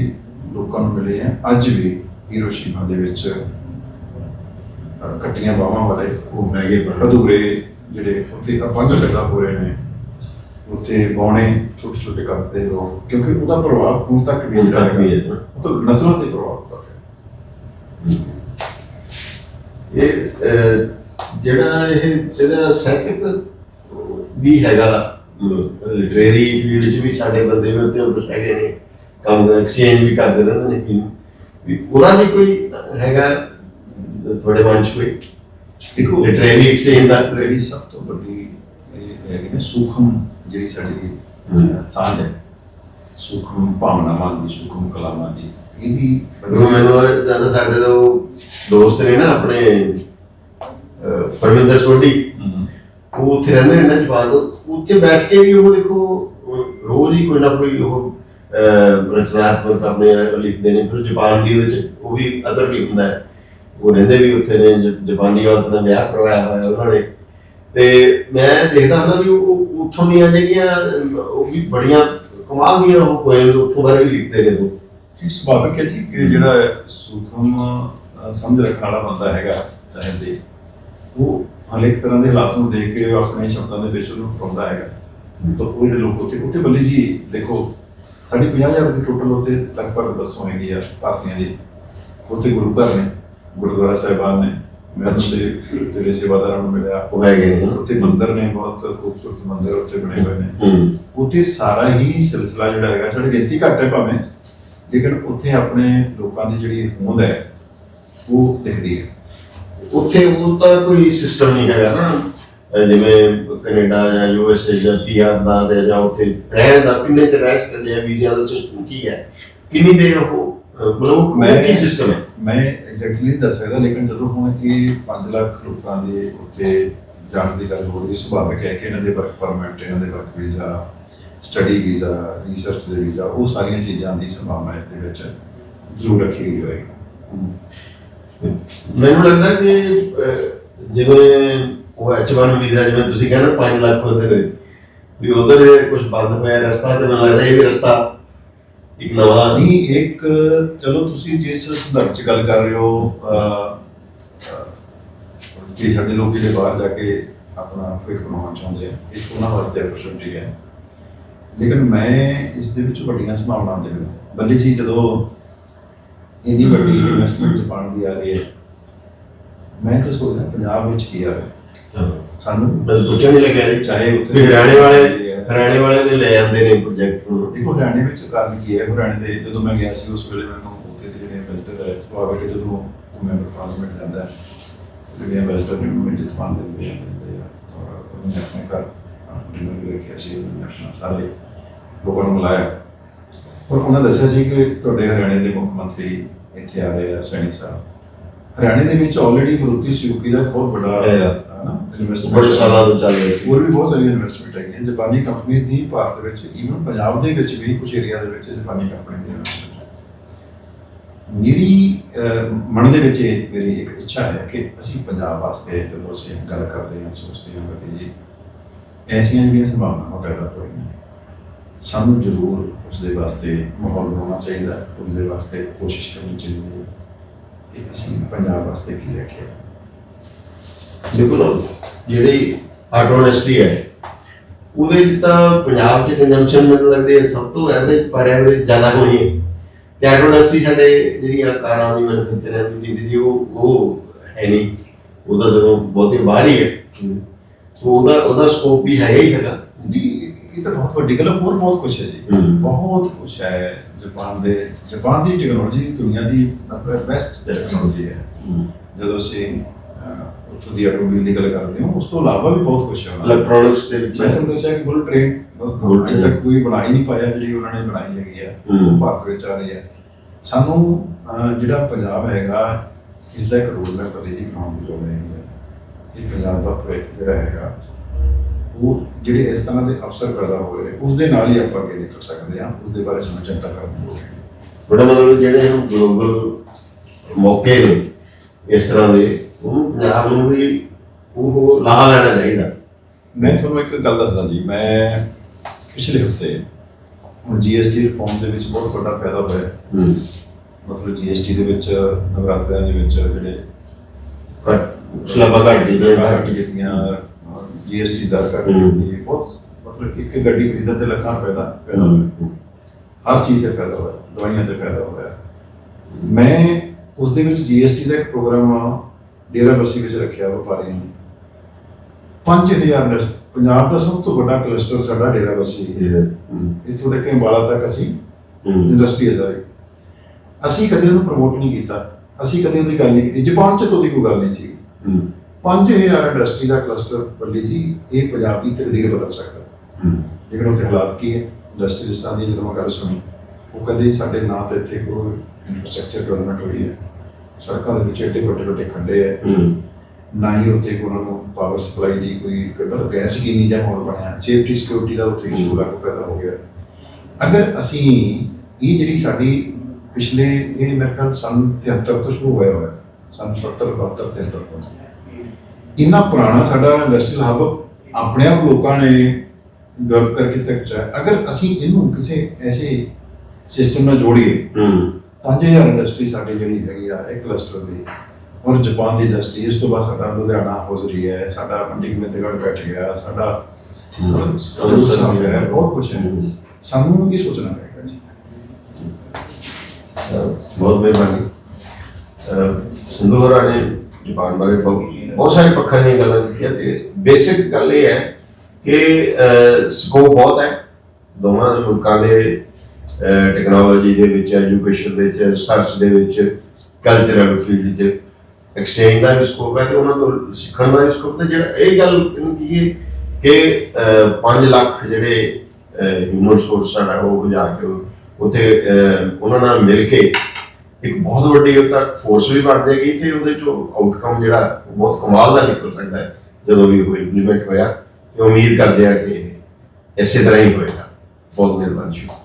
ਲੋਕਾਂ ਨੂੰ ਮਿਲੇ ਆ ਅੱਜ ਵੀ ਹੀਰੋਸ਼ੀਮਾ ਦੇ ਵਿੱਚ ਕੱਟੀਆਂ ਬਾਹਾਂ ਵਾਲੇ ਉਹ ਹੈਗੇ ਅਧੂਰੇ ਜਿਹੜੇ ਉੱਥੇ ਅਪੰਗ ਪੈਦਾ ਹੋ ਰਹੇ ਨੇ। ਉੱਥੇ ਬੌਣੇ ਛੋਟੇ ਛੋਟੇ ਕਰਦੇ ਲੋਕ ਕਿਉਂਕਿ ਉਹਦਾ ਪ੍ਰਭਾਵ ਹੁਣ ਤੱਕ ਵੀ ਜਿਹੜਾ ਵੀ ਹੈ। ਤਾਂ ਨਸਲਾਂ ਤੇ ਪ੍ਰਭਾਵ ਪਾ ਰਿਹਾ। ਇਹ ਜਿਹੜਾ ਇਹ ਇਹਦਾ ਸਾਹਿਤਕ ਵੀ ਹੈਗਾ ਲਿਟਰੇਰੀ ਫੀਲਡ ਚ ਵੀ ਸਾਡੇ ਬੰਦੇ ਵੀ ਉੱਤੇ ਹੈਗੇ ਨੇ। ਕੰਮ ਐਕਸਚੇਂਜ ਵੀ ਕਰਦੇ ਰਹਿੰਦੇ ਨੇ। ਵੀ ਉਹਦਾ ਵੀ ਕੋਈ ਹੈਗਾ ਤੁਹਾਡੇ ਮਨ ਚ ਕੋਈ ਦੇਖੋ ਲਿਟਰੇਰੀ ਐਕਸਚੇਂਜ ਦਾ ਜਿਹੜੀ ਸਭ ਤੋਂ ਵੱਡੀ ਇਹ ਨਾ ਸੂਖਮ ਜਿਹੜੀ ਸਾਡੀ ਸਾਂਝ ਹੈ। ਸੂਖਮ ਭਾਵਨਾਵਾਂ ਦੀ ਸੂਖਮ ਕਲਾਵਾਂ ਦੀ। ਇਹਦੀ ਉਹ ਮੈਨੂੰ ਜ਼ਿਆਦਾ ਸਾਡੇ ਤੋਂ ਦੋਸਤ ਨੇ ਨਾ ਆਪਣੇ ਪਰਮਿੰਦਰ ਸੋਢੀ। ਉਹ ਉੱਥੇ ਰਹਿੰਦੇ ਨੇ ਨਾ ਤੋਂ ਉੱਥੇ ਬੈਠ ਕੇ ਵੀ ਉਹ ਦੇਖੋ ਉਹ ਰੋਜ਼ ਹੀ ਕੋਈ ਨਾ ਕੋਈ ਉਹ ਰਚਨਾਤਮਕ ਆਪਣੇ ਲਿਖਦੇ ਨੇ। ਫਿਰ ਜਾਪਾਨ ਦੀ ਉਹਦੇ ਚ ਉਹ ਵੀ ਅਸਰ ਵੀ ਹੁੰਦਾ ਹੈ। ਉਹ ਰਹਿੰਦੇ ਵੀ ਉੱਥੇ ਨੇ, ਜ- ਔਰਤ ਨਾਲ ਵਿਆਹ ਕਰਵਾਇਆ ਹੋਇਆ ਉਹਨਾਂ ਨੇ। ਤੇ ਮੈਂ ਦੇਖਦਾ ਹੁੰਦਾ ਵੀ ਉਹ ਉੱਥੋਂ ਦੀਆਂ ਜਿਹੜੀਆਂ, ਉਹ ਵੀ ਬੜੀਆਂ ਕਮਾਲ ਦੀਆਂ ਉਹ ਪੋਇਮਸ ਉੱਥੋਂ ਬਾਰੇ ਵੀ ਲਿਖਦੇ ਨੇ ਉਹ। ਇਹ ਸੁਭਾਵਿਕ ਹੈ ਜੀ ਕਿ ਜਿਹੜਾ ਸੂਖਮ ਸਮਝ ਰੱਖਣ ਵਾਲਾ ਬੰਦਾ ਹੈਗਾ ਸਾਹਿਬ ਦੇ ਉਹ ਹਰੇਕ ਤਰ੍ਹਾਂ ਦੇ ਹਾਲਾਤ ਨੂੰ ਦੇਖ ਕੇ ਆਪਣੇ ਸ਼ਬਦਾਂ ਦੇ ਵਿੱਚ ਉਹਨੂੰ ਪਾਉਂਦਾ ਹੈਗਾ। ਤਾਂ ਉਹ ਜਿਹੜੇ ਲੋਕ ਉੱਥੇ ਉੱਥੇ ਬੱਲੀ ਜੀ, ਦੇਖੋ, ਸਾਡੀ 50000 ਦੀ ਟੋਟਲ ਉੱਤੇ ਲਗਭਗ ਬੱਸ ਹੋਏਗੀ ਯਾਰ ਭਾਰਤੀਆਂ ਦੀ। ਉੱਥੇ ਗੁਰੂ ਘਰ ਨੇ। ਗੁਰਦੁਆਰਾ ਸਾਹਿਬਾਨ ਨੇ ਮੈਂ ਉੱਥੇ ਜਿਹੜੇ ਸੇਵਾਦਾਰਾਂ ਨੂੰ ਮਿਲਿਆ। ਉਹ ਹੈਗੇ ਨੇ। ਉੱਥੇ ਮੰਦਿਰ ਨੇ ਬਹੁਤ ਖੂਬਸੂਰਤ ਮੰਦਿਰ ਉੱਥੇ ਬਣੇ ਹੋਏ ਨੇ। ਉੱਥੇ ਸਾਰਾ ਹੀ ਸਿਲਸਿਲਾ ਜਿਹੜਾ ਹੈਗਾ ਸਾਡੀ ਗਿਣਤੀ ਘੱਟ ਹੈ ਭਾਵੇਂ ਲੇਕਿਨ ਉੱਥੇ ਆਪਣੇ ਲੋਕਾਂ ਦੀ ਜਿਹੜੀ ਹੋਂਦ ਹੈ ਉਹ ਦਿਖਦੀ ਹੈ। ਉੱਥੇ ਉਹ ਤਾਂ ਕੋਈ ਸਿਸਟਮ ਨਹੀਂ ਹੈਗਾ ਨਾ। ਜਿਵੇਂ ਕੈਨੇਡਾ ਜਾਂ ਯੂਐਸਏ ਜਾਂ ਪੀਆਰ ਦਾ ਤੇ ਜਾਂ ਉੱਥੇ ਰਹਿਣ ਦਾ ਕਿੰਨੇ ਤੇ ਰਹਿ ਸਕਦੇ ਆ ਵੀਜ਼ਾ ਦਾ ਸਿਸਟਮ ਕੀ ਹੈ? ਕਿੰਨੀ ਦੇਰ ਉਹ ਮਤਲਬ ਮੈਂ- ਕੀ ਸਿਸਟਮ ਹੈ? ਮੈਂ ਐਗਜ਼ੈਕਟਲੀ ਨਹੀਂ ਦੱਸ ਸਕਦਾ ਲੇਕਿਨ ਜਦੋਂ ਹੁਣ ਇਹ 5 ਲੱਖ ਲੋਕਾਂ ਦੇ ਉੱਤੇ ਜਾਣ ਦੀ ਗੱਲ ਹੋ ਰਹੀ ਸੁਭਾਵਿਕ ਹੈ ਕਿ ਇਹਨਾਂ ਦੇ ਵਰਕ ਪਰਮਿਟ ਇਹਨਾਂ ਦੇ work visa study visa research ਦੇ ਵੀਜ਼ਾ ਉਹ ਸਾਰੀਆਂ ਚੀਜ਼ਾਂ ਦੀ ਸੰਭਾਵਨਾ ਇਸ ਦੇ ਵਿੱਚ ਜ਼ਰੂਰ ਰੱਖੀ ਗਈ ਹੋਏਗੀ। ਮੈਨੂੰ ਲੱਗਦਾ ਕਿ ਜਿਵੇਂ ਉਹ H1 ਵੀਜ਼ਾ ਜਿਵੇਂ ਤੁਸੀਂ ਕਹਿੰਦੇ 5 ਲੱਖ ਉਹਦੇ ਵੀ ਉਧਰ ਕੁਝ ਬੰਦ ਹੋਇਆ ਰਸਤਾ ਤੇ ਮੈਨੂੰ ਲੱਗਦਾ ਇਹ ਵੀ ਰਸਤਾ ਇੱਕ ਨਵਾਂ ਨਹੀਂ ਇੱਕ ਚਲੋ ਤੁਸੀਂ ਜਿਸ ਸੰਦਰਭ ਚ ਗੱਲ ਕਰ ਰਹੇ ਹੋ ਕਿ ਸਾਡੇ ਲੋਕ ਜਿਹੜੇ ਬਾਹਰ ਜਾ ਕੇ ਆਪਣਾ ਭਵਿੱਖ ਬਣਾਉਣਾ ਚਾਹੁੰਦੇ ਆ ਇੱਕ ਉਹਨਾਂ ਵਾਸਤੇ ਅਪਰਚੂਨਿਟੀ ਹੈ। ਲੇਕਿਨ ਮੈਂ ਇਸ ਦੇ ਵਿੱਚ ਵੱਡੀਆਂ ਸੰਭਾਵਨਾਵਾਂ ਦੇ ਰਿਹਾ ਬੱਲੇ ਜੀ ਜਦੋਂ ਇੰਨੀ ਵੱਡੀ ਇਨਵੈਸਟਮੈਂਟ ਜਾਪਾਨ ਦੀ ਆ ਰਹੀ ਹੈ ਮੈਂ ਤਾਂ ਸੋਚਦਾ ਪੰਜਾਬ ਵਿੱਚ ਕੀ ਆ ਰਿਹਾ। ਸਾਨੂੰ ਪੁੱਛਣ ਨਹੀਂ ਲੱਗਿਆ ਜੀ। ਚਾਹੇ ਉੱਥੇ ਹਰਿਆਣੇ ਵਾਲੇ ਹਰਿਆਣੇ ਵਾਲੇ ਨੇ ਲੈ ਜਾਂਦੇ ਨੇ ਪ੍ਰੋਜੈਕਟ ਨੂੰ ਦੇਖੋ, ਹਰਿਆਣੇ ਵਿੱਚ ਕਾਰਨ ਕੀ ਹੈ? ਹਰਿਆਣੇ ਦੇ ਜਦੋਂ ਮੈਂ ਗਿਆ ਸੀ, ਉਸ ਵੇਲੇ ਮੈਨੂੰ ਉੱਥੇ ਦੇ ਜਿਹੜੇ ਇਨਵੈਸਟਰ ਹੈ ਜਦੋਂ ਮੈਂਬਰ ਪਾਰਲੀਮੈਂਟ ਜਾਂਦਾ ਜਿਹੜੇ ਇਨਵੈਸਟਰ ਨੇ ਮੈਨੂੰ ਜਿੱਤ ਪਾਣ ਦਿੰਦੇ ਆ ਦਿੰਦੇ ਆ। ਔਰ ਉਹਨੇ ਆਪਣੇ ਘਰ, ਆਪਣੇ ਵੀ ਰੱਖਿਆ ਸੀ, ਉਹਨੇ ਆਪਣਾ ਸਾਰੇ ਲੋਕਾਂ ਨੂੰ ਮਿਲਾਇਆ ਔਰ ਉਹਨਾਂ ਦੱਸਿਆ ਸੀ ਕਿ ਤੁਹਾਡੇ ਹਰਿਆਣੇ ਦੇ ਮੁੱਖ ਮੰਤਰੀ ਇੱਥੇ ਆ ਰਹੇ ਆ, ਸੈਣੀ ਸਾਹਿਬ। ਹਰਿਆਣੇ ਦੇ ਵਿੱਚ ਆਲਰੇਡੀ ਮਰੂਤੀ ਸੁਜ਼ੂਕੀ ਦਾ ਬਹੁਤ ਵੱਡਾ ਹੈਗਾ। ਨਾ ਇਨਵੈਸਟਮੈਂਟ ਬੜੇ ਸਾਲਾਂ ਤੋਂ ਚੱਲ ਰਿਹਾ ਹੋਰ ਵੀ ਬਹੁਤ ਸਾਰੀਆਂ ਇਨਵੈਸਟਮੈਂਟ ਹੈਗੀਆਂ ਜਾਪਾਨੀ ਕੰਪਨੀ ਦੀ ਭਾਰਤ ਵਿੱਚ ਈਵਨ ਪੰਜਾਬ ਦੇ ਵਿੱਚ ਵੀ ਕੁਝ ਏਰੀਆ ਦੇ ਵਿੱਚ ਜਾਪਾਨੀ ਕੰਪਨੀ ਦੀ ਹੈ। ਮੇਰੀ ਮਨ ਦੇ ਵਿੱਚ ਮੇਰੀ ਇੱਕ ਇੱਛਾ ਹੈ ਕਿ ਅਸੀਂ ਪੰਜਾਬ ਵਾਸਤੇ ਜਦੋਂ ਅਸੀਂ ਗੱਲ ਕਰਦੇ ਹਾਂ ਸੋਚਦੇ ਹਾਂ ਕਿ ਜੀ ਐਸੀਆਂ ਜਿਹੜੀਆਂ ਸੰਭਾਵਨਾਵਾਂ ਪੈਦਾ ਹੋਈਆਂ ਸਾਨੂੰ ਜ਼ਰੂਰ ਉਸ ਦੇ ਵਾਸਤੇ ਮਾਹੌਲ ਬਣਾਉਣਾ ਚਾਹੀਦਾ ਹੈ ਉਸ ਦੇ ਵਾਸਤੇ ਕੋਸ਼ਿਸ਼ ਕਰਨੀ ਚਾਹੀਦੀ ਹੈ। ਕਿ ਅਸੀਂ ਪੰਜਾਬ ਵਾਸਤੇ ਕੀ ਲੈ ਕੇ ਦੇਖੋ ਜਿਹੜੀ ਆਟੋ ਇੰਡਸਟਰੀ ਹੈ ਉਹਦੇ ਵਿੱਚ ਤਾਂ ਪੰਜਾਬ 'ਚ ਕੰਜੰਪਸ਼ਨ ਮੈਨੂੰ ਲੱਗਦੀ ਹੈ ਸਭ ਤੋਂ ਐਵਰੇਜ ਪਰ ਐਵਰੇਜ ਜ਼ਿਆਦਾ ਹੋਈ ਹੈ। ਤੇ ਆਟੋ ਇੰਡਸਟਰੀ ਸਾਡੇ ਜਿਹੜੀਆਂ ਕਾਰਾਂ ਦੀ ਮੈਨੂਫੈਕਚਰ ਦੀ ਚੀਜ਼ ਦੀ ਉਹ ਉਹ ਹੈ ਨਹੀਂ। ਉਹਦਾ ਸਗੋਂ ਬਹੁਤੇ ਬਾਹਰ ਹੀ ਹੈ। ਉਹਦਾ ਉਹਦਾ ਸਕੋਪ ਵੀ ਹੈਗਾ ਹੀ ਹੈਗਾ। ਨਹੀਂ ਇਹ ਤਾਂ ਬਹੁਤ ਵੱਡੀ ਗੱਲ ਹੈ ਹੋਰ ਬਹੁਤ ਕੁਝ ਹੈ ਜੀ। ਬਹੁਤ ਕੁਝ ਹੈ ਜਾਪਾਨ ਦੇ ਜਾਪਾਨ ਦੀ ਟੈਕਨੋਲੋਜੀ ਦੁਨੀਆ ਦੀ ਬੈਸਟ ਟੈਕਨੋਲੋਜੀ ਹੈ। ਜਦੋਂ ਅਸੀਂ ਉੱਥੋਂ ਦੀ ਆਟੋਮੋਬਾਈਲ ਦੀ ਗੱਲ ਕਰਦੇ ਹਾਂ ਉਸ ਤੋਂ ਇਲਾਵਾ ਵੀ ਬਹੁਤ ਕੁਝ ਹੈ। ਇਲੈਕਟ੍ਰੋਨਿਕਸ ਦੇ। ਵਿੱਚ ਮੈਂ ਤੁਹਾਨੂੰ ਦੱਸਿਆ ਕਿ ਬੁਲਟ ਟ੍ਰੇਨ ਅਜੇ ਤੱਕ ਕੋਈ ਬਣਾ ਹੀ ਨਹੀਂ ਪਾਇਆ ਜਿਹੜੀ ਉਹਨਾਂ ਨੇ ਬਣਾਈ ਹੈਗੀ ਆ। ਭਾਰਤ ਵਿੱਚ ਆ ਰਹੀ ਹੈ। ਸਾਨੂੰ ਜਿਹੜਾ ਪੰਜਾਬ ਹੈਗਾ ਇਸ ਦਾ ਇੱਕ ਰੋਲ ਮੈਪ ਜੀ ਬਣਾਉਣ ਦੀ ਲੋੜ ਹੈ। ਇਹ ਪੰਜਾਬ ਦਾ ਭਵਿੱਖ ਜਿਹੜਾ ਹੈਗਾ ਉਹ ਜਿਹੜੇ ਇਸ ਤਰ੍ਹਾਂ ਦੇ ਅਫਸਰ ਪੈਦਾ ਹੋ ਰਹੇ ਉਸ ਦੇ ਨਾਲ ਹੀ ਆਪਾਂ ਅੱਗੇ ਨਿਕਲ ਸਕਦੇ ਹਾਂ ਉਸ ਦੇ ਬਾਰੇ ਸਾਨੂੰ ਚਿੰਤਾ ਕਰਨ ਦੀ ਲੋੜ ਹੈ। ਬੜਾ ਮਤਲਬ ਜਿਹੜੇ ਗਲੋਬਲ ਮੌਕੇ ਨੇ ਇਸ ਤਰ੍ਹਾਂ ਦੇ ਉਹ ਪੰਜਾਬ ਨੂੰ ਵੀ ਉਹ ਲਾਹਾ ਲੈਣਾ ਚਾਹੀਦਾ। ਮੈਂ ਤੁਹਾਨੂੰ ਇੱਕ ਗੱਲ ਦੱਸਦਾ ਜੀ ਮੈਂ ਪਿਛਲੇ ਹਫ਼ਤੇ ਹੁਣ ਜੀਐਸਟੀ ਰਿਫਾਰਮ ਦੇ ਵਿੱਚ ਬਹੁਤ ਵੱਡਾ ਫਾਇਦਾ ਹੋਇਆ ਹੂੰ। ਮਤਲਬ ਜੀਐਸਟੀ ਦੇ ਵਿੱਚ ਨਵਰਾਤਰਿਆਂ ਦੇ ਵਿੱਚ ਜਿਹੜੇ ਸਲਾਬਾ ਘਟ ਗਈ ਸਲਾਬਾਂ ਘੱਟ ਕੀਤੀਆਂ ਜੀਐਸਟੀ ਘੱਟ ਹੂੰ। ਕੀਤੀ ਬਹੁਤ ਮਤਲਬ ਇੱਕ ਗੱਡੀ ਖਰੀਦਣ ਤੇ ਲੱਖਾਂ ਫਾਇਦਾ ਪੈਦਾ ਹੋਇਆ ਹਰ ਚੀਜ਼ ਤੇ ਫਾਇਦਾ ਹੋਇਆ ਦਵਾਈਆਂ ਤੇ ਫਾਇਦਾ ਹੋਇਆ। ਮੈਂ ਉਸ ਦੇ ਵਿੱਚ ਜੀਐਸਟੀ ਦਾ ਇੱਕ ਪ੍ਰੋਗਰਾਮ ਡੇਰਾ ਬੱਸੀ ਵਿੱਚ ਰੱਖਿਆ ਵਪਾਰੀਆਂ ਨੇ 5000 ਇੰਡਸ ਪੰਜਾਬ ਦਾ ਸਭ ਤੋਂ ਵੱਡਾ ਕਲਸਟਰ ਸਾਡਾ ਡੇਰਾ ਬੱਸੀ ਹੈ। ਇੱਥੋਂ ਤੱਕ ਕਿ ਅੰਬਾਲਾ ਤੱਕ ਅਸੀਂ ਇੰਡਸਟਰੀ ਹੈ ਸਾਰੀ। ਅਸੀਂ ਕਦੇ ਉਹਨੂੰ ਪ੍ਰਮੋਟ ਨਹੀਂ ਕੀਤਾ। ਅਸੀਂ ਕਦੇ ਉਹਦੀ ਗੱਲ ਨਹੀਂ ਕੀਤੀ। ਜਾਪਾਨ 'ਚ ਤਾਂ ਉਹਦੀ ਕੋਈ ਗੱਲ ਨਹੀਂ ਸੀ। 5000 ਇੰਡਸਟਰੀ ਦਾ ਕਲਸਟਰ ਬੱਲੀ ਜੀ ਇਹ ਪੰਜਾਬ ਦੀ ਤਕਦੀਰ ਬਦਲ ਸਕਦਾ। ਲੇਕਿਨ ਉੱਥੇ ਹਾਲਾਤ ਕੀ ਹੈ? ਇੰਡਸਟਰੀਲਿਸਟਾਂ ਦੀ ਜਦੋਂ ਮੈਂ ਗੱਲ ਸੁਣੀ ਉਹ ਕਹਿੰਦੇ ਸਾਡੇ ਨਾਂ ਤੇ ਇੱਥੇ ਕੋਈ ਇਨਫਰਾਸਟ੍ਰਕਚਰ ਡਿਵੈਲਪਮੈਂਟ ਹੋਈ ਹੈ। ਸੜਕਾਂ ਦੇ ਵਿੱਚ ਏਡੇ ਵੱਡੇ ਵੱਡੇ ਖੱਡੇ ਹੈ। ਨਾ ਹੀ ਉੱਥੇ ਕੋਈ ਉਹਨਾਂ ਨੂੰ ਪਾਵਰ ਸਪਲਾਈ ਦੀ ਕੋਈ ਮਤਲਬ ਗੈਸ ਕੀ ਨਹੀਂ ਜਾਂ ਮਾਹੌਲ ਬਣਿਆ। ਸੇਫਟੀ ਸਿਕਿਉਰਿਟੀ ਦਾ ਉੱਥੇ ਇਸ਼ੂ ਲੱਗ ਪੈਦਾ ਹੋ ਗਿਆ। ਅਗਰ ਅਸੀਂ ਇਹ ਜਿਹੜੀ ਸਾਡੀ ਪਿਛਲੇ ਇਹ ਮੇਰੇ ਖਿਆਲ ਸੰਨ 73 ਤੋਂ ਸ਼ੁਰੂ ਹੋਇਆ ਹੋਇਆ। ਸੰਨ 70 72 73 ਤੋਂ। ਇੰਨਾ ਪੁਰਾਣਾ ਸਾਡਾ ਇੰਡਸਟਰੀਅਲ ਹੱਬ ਆਪਣੇ ਆਪ ਲੋਕਾਂ ਨੇ ਡਿਵੈਲਪ ਕਰਕੇ ਤੱਕ ਚਾਹਿਆ ਅਗਰ ਅਸੀਂ ਇਹਨੂੰ ਕਿਸੇ ਐਸੇ ਸਿਸਟਮ ਨਾਲ ਜੋੜੀਏ 5000 ਇੰਡਸਟਰੀ ਸਾਡੀ ਜਿਹੜੀ ਹੈਗੀ ਆ ਇੱਕ ਕਲਸਟਰ ਦੀ ਔਰ ਜਾਪਾਨ ਦੀ ਇੰਡਸਟਰੀ ਇਸ ਤੋਂ ਬਾਅਦ ਸਾਡਾ ਲੁਧਿਆਣਾ ਹੋਜ਼ਰੀ ਹੈ ਸਾਡਾ ਮੰਡੀ ਗੋਬਿੰਦਗੜ੍ਹ ਬੈਠ ਗਿਆ ਸਾਡਾ ਹੈ। ਬਹੁਤ ਕੁਝ ਹੈ। ਸਾਨੂੰ ਇਹ ਸੋਚਣਾ ਪਏਗਾ ਜੀ? ਬਹੁਤ ਮਿਹਰਬਾਨੀ। ਸਿੰਧੂ ਹੋਰਾਂ ਨੇ ਜਾਪਾਨ ਬਾਰੇ ਬਹੁਤ ਬਹੁਤ ਸਾਰੇ ਪੱਖਾਂ ਦੀਆਂ ਗੱਲਾਂ ਕੀਤੀਆਂ ਤੇ ਬੇਸਿਕ ਗੱਲ ਇਹ ਹੈ ਕਿ ਸਕੋਪ ਬਹੁਤ ਹੈ। ਦੋਵਾਂ ਮੁਲਕਾਂ ਦੇ ਟੈਕਨੋਲੋਜੀ ਦੇ ਵਿੱਚ ਐਜੂਕੇਸ਼ਨ ਦੇ ਵਿੱਚ ਰਿਸਰਚ ਦੇ ਵਿੱਚ ਕਲਚਰਲ ਫੀਲਡ 'ਚ ਐਕਸਚੇਂਜ ਦਾ ਵੀ ਸਕੋਪ ਹੈ ਤੇ ਉਹਨਾਂ ਤੋਂ ਸਿੱਖਣ ਦਾ ਵੀ ਸਕੋਪ ਤੇ ਜਿਹੜਾ ਇਹ ਗੱਲ ਇਹਨੂੰ ਕਹੀਏ ਕਿ 5 ਲੱਖ ਜਿਹੜੇ ਹਿਊਮਨ ਸੋਰਸ ਸਾਡਾ ਉਹ ਜਾ ਕੇ ਉੱਥੇ ਉਹਨਾਂ ਨਾਲ ਮਿਲ ਕੇ ਇੱਕ ਬਹੁਤ ਵੱਡੀ ਉਹ ਤੱਕ ਫੋਰਸ ਵੀ ਬਣ ਜਾਏਗੀ ਤੇ ਉਹਦੇ ਚੋਂ ਆਊਟਕਮ ਜਿਹੜਾ ਬਹੁਤ ਕਮਾਲ ਦਾ ਨਿਕਲ ਸਕਦਾ ਹੈ, ਜਦੋਂ ਵੀ ਉਹ ਇੰਪਲੀਮੈਂਟ ਹੋਇਆ। ਤੇ ਉਮੀਦ ਕਰਦੇ ਆ ਕਿ ਇਸੇ ਤਰ੍ਹਾਂ ਹੀ ਹੋਏਗਾ। ਬਹੁਤ ਮਿਹਰਬਾਨੀ। ਸ਼ੁਕਰੀਆ